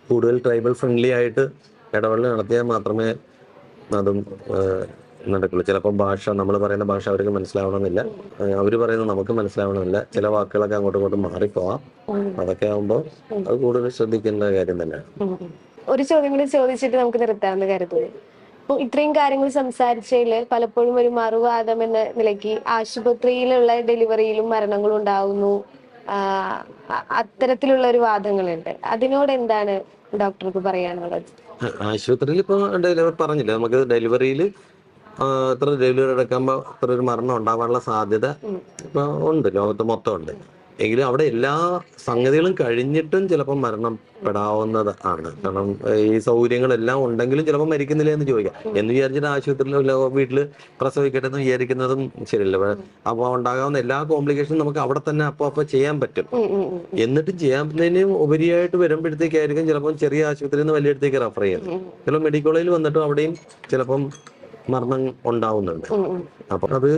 കൂടുതൽ ട്രൈബൽ ഫ്രണ്ട്ലി ആയിട്ട് ഇടപെടൽ നടത്തിയാൽ മാത്രമേ അതും നടക്കുള്ളൂ. ചിലപ്പോൾ ഭാഷ നമ്മൾ പറയുന്ന ഭാഷ അവർക്ക് മനസ്സിലാവണമെന്നില്ല. അവർ പറയുന്നത് നമുക്ക് മനസ്സിലാവണമെന്നില്ല. ചില വാക്കുകളൊക്കെ അങ്ങോട്ടും ഇങ്ങോട്ടും മാറിപ്പോവാം. അതൊക്കെ ആകുമ്പോൾ അത് കൂടുതൽ ശ്രദ്ധിക്കേണ്ട കാര്യം തന്നെയാണ്. ഒരു ചോദ്യം കൂടി ചോദിച്ചിട്ട് നമുക്ക് നിർത്താമെന്ന് കരുതുന്നു. അപ്പോൾ ഇത്രയും കാര്യങ്ങൾ സംസാരിച്ചതിൽ പലപ്പോഴും ഒരു മറുവാദം എന്ന നിലയ്ക്ക് ആശുപത്രിയിലുള്ള ഡെലിവറിയിലും മരണങ്ങൾ ഉണ്ടാവുന്നു. അത്തരത്തിലുള്ള ഒരു വാദങ്ങളുണ്ട്. അതിനോട് എന്താണ് ഡോക്ടർക്ക് പറയാനുള്ളത്? ആശുപത്രിയിൽ ഇപ്പോൾ ഡെലിവറി പറഞ്ഞില്ല? നമുക്ക് ഡെലിവറിയിൽ ഇത്ര ഡെലിവറി എടുക്കുമ്പോൾ ഇത്ര ഒരു മരണം ഉണ്ടാവാനുള്ള സാധ്യത ഇപ്പൊ ഉണ്ട്. ലോകത്ത് മൊത്തം ഉണ്ട്. എങ്കിലും അവിടെ എല്ലാ സംഗതികളും കഴിഞ്ഞിട്ടും ചിലപ്പോൾ മരണപ്പെടാവുന്നത് ആണ്. കാരണം ഈ സൗകര്യങ്ങളെല്ലാം ഉണ്ടെങ്കിലും ചിലപ്പോൾ മരിക്കുന്നില്ല എന്ന് ചോദിക്കാം. എന്ന് വിചാരിച്ചിട്ട് ആശുപത്രിയിലോ വീട്ടിൽ പ്രസവിക്കട്ടെ എന്ന് വിചാരിക്കുന്നതും ശരിയല്ല. അപ്പൊ ഉണ്ടാകാവുന്ന എല്ലാ കോംപ്ലിക്കേഷനും നമുക്ക് അവിടെ തന്നെ അപ്പൊ അപ്പൊ ചെയ്യാൻ പറ്റും. എന്നിട്ട് ചെയ്യാവുന്നതിന് ഉപരിയായിട്ട് വരുമ്പോഴത്തേക്കായിരിക്കും ചിലപ്പോൾ ചെറിയ ആശുപത്രിയിൽ നിന്ന് വലിയ അടുത്തേക്ക് റെഫർ ചെയ്യുന്നത് ചിലപ്പോൾ മെഡിക്കൽ കോളേജിൽ വന്നിട്ടും അവിടെയും ചിലപ്പം മരണം ഉണ്ടാവുന്നുണ്ട്. അപ്പൊ അത്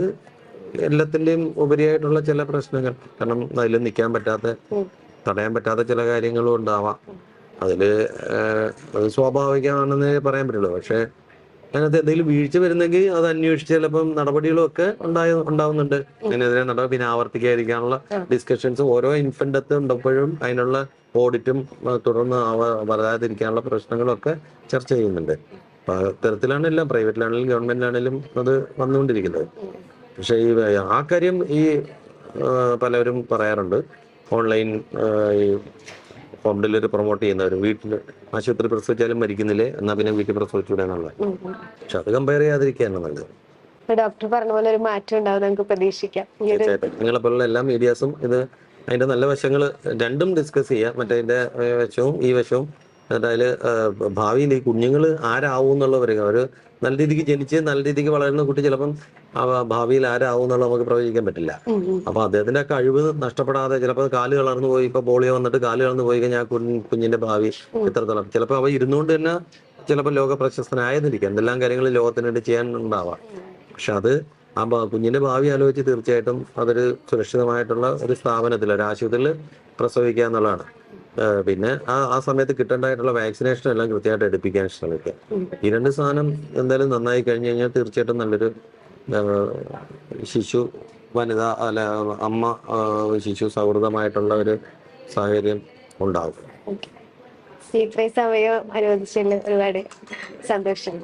എല്ലാത്തിന്റെയും ഉപരിയായിട്ടുള്ള ചില പ്രശ്നങ്ങൾ. കാരണം അതിൽ നിൽക്കാൻ പറ്റാത്ത തടയാൻ പറ്റാത്ത ചില കാര്യങ്ങളും ഉണ്ടാവാം. അതിൽ ഏഹ്, അത് സ്വാഭാവികമാണെന്ന് പറയാൻ പറ്റുള്ളൂ. പക്ഷേ അതിനകത്ത് എന്തെങ്കിലും വീഴ്ച വരുന്നെങ്കിൽ അത് അന്വേഷിച്ച് ചിലപ്പം നടപടികളും ഒക്കെ ഉണ്ടായ ഉണ്ടാവുന്നുണ്ട്. അതിനെതിരെ നടപടി പിന്നെ ആവർത്തിക്കാതിരിക്കാനുള്ള ഡിസ്കഷൻസ് ഓരോ ഇൻഫന്റ് ഉണ്ടപ്പോഴും അതിനുള്ള ഓഡിറ്റും തുടർന്ന് വരാതിരിക്കാനുള്ള പ്രശ്നങ്ങളൊക്കെ ചർച്ച ചെയ്യുന്നുണ്ട്. അപ്പൊ അത്തരത്തിലാണ് എല്ലാം പ്രൈവറ്റിലാണെങ്കിലും ഗവൺമെന്റിലാണെങ്കിലും അത് വന്നുകൊണ്ടിരിക്കുന്നത്. പക്ഷെ ഈ ആ കാര്യം ഈ പലരും പറയാറുണ്ട്. ഓൺലൈൻ ഈ ഹോം ഡെലിവറി പ്രൊമോട്ട് ചെയ്യുന്നവർ വീട്ടിൽ ആശുപത്രി പ്രസവിച്ചാലും മരിക്കുന്നില്ലേ എന്നാൽ പിന്നെ വീട്ടിൽ പ്രസവിച്ചൂടെ എന്നുള്ളത്. പക്ഷെ അത് കമ്പയർ ചെയ്യാതിരിക്കുകയാണ് നല്ലത്. ഡോക്ടർ പറഞ്ഞ പോലെ ഒരു മാറ്റം ഉണ്ടാവും നമുക്ക് പ്രതീക്ഷിക്കാം. ഈ പോലുള്ള എല്ലാ മീഡിയാസും ഇത് അതിന്റെ നല്ല വശങ്ങൾ രണ്ടും ഡിസ്കസ് ചെയ്യുക. മറ്റേ വശവും ഈ വശവും എന്നിട്ട് അതിൽ ഭാവിയിൽ ഈ കുഞ്ഞുങ്ങൾ ആരാവും എന്നുള്ള പറയുക. ഒരു നല്ല രീതിക്ക് ജനിച്ച് നല്ല രീതിക്ക് വളരുന്ന കുട്ടി ചിലപ്പം ആ ഭാവിയിൽ ആരാവും എന്നുള്ള നമുക്ക് പ്രവചിക്കാൻ പറ്റില്ല. അപ്പൊ അദ്ദേഹത്തിന്റെ കഴിവ് നഷ്ടപ്പെടാതെ ചിലപ്പോൾ കാൽ കളർന്നു പോയി ഇപ്പൊ പോളിയോ വന്നിട്ട് കാൽ കളർന്നു പോയി കഴിഞ്ഞാൽ കുഞ്ഞിന്റെ ഭാവി എത്രത്തോളം. ചിലപ്പോൾ അവ ഇരുന്നുകൊണ്ട് തന്നെ ചിലപ്പോൾ ലോക പ്രശസ്തനായതിരിക്കാം. എന്തെല്ലാം കാര്യങ്ങൾ ലോകത്തിന് വേണ്ടി ചെയ്യാൻ ഉണ്ടാവാം പക്ഷെ അത് ആ കുഞ്ഞിന്റെ ഭാവി ആലോചിച്ച് തീർച്ചയായിട്ടും അതൊരു സുരക്ഷിതമായിട്ടുള്ള ഒരു സ്ഥാപനത്തിൽ ഒരു ആശുപത്രിയിൽ പ്രസവിക്കുക എന്നുള്ളതാണ്. പിന്നെ ആ ആ സമയത്ത് കിട്ടേണ്ടതായിട്ടുള്ള വാക്സിനേഷൻ എല്ലാം കൃത്യമായിട്ട് എടുപ്പിക്കാൻ ശ്രമിക്കുക. ഈ രണ്ട് സാധനം എന്തായാലും നന്നായി കഴിഞ്ഞു കഴിഞ്ഞാൽ തീർച്ചയായിട്ടും നല്ലൊരു ശിശു വനിത അല്ല അമ്മ ശിശു സൗഹൃദമായിട്ടുള്ള ഒരു സാഹചര്യം ഉണ്ടാവും. ഇത്രയും സമയം അനുവദിച്ചതിൽ ഒരുപാട് സന്തോഷം.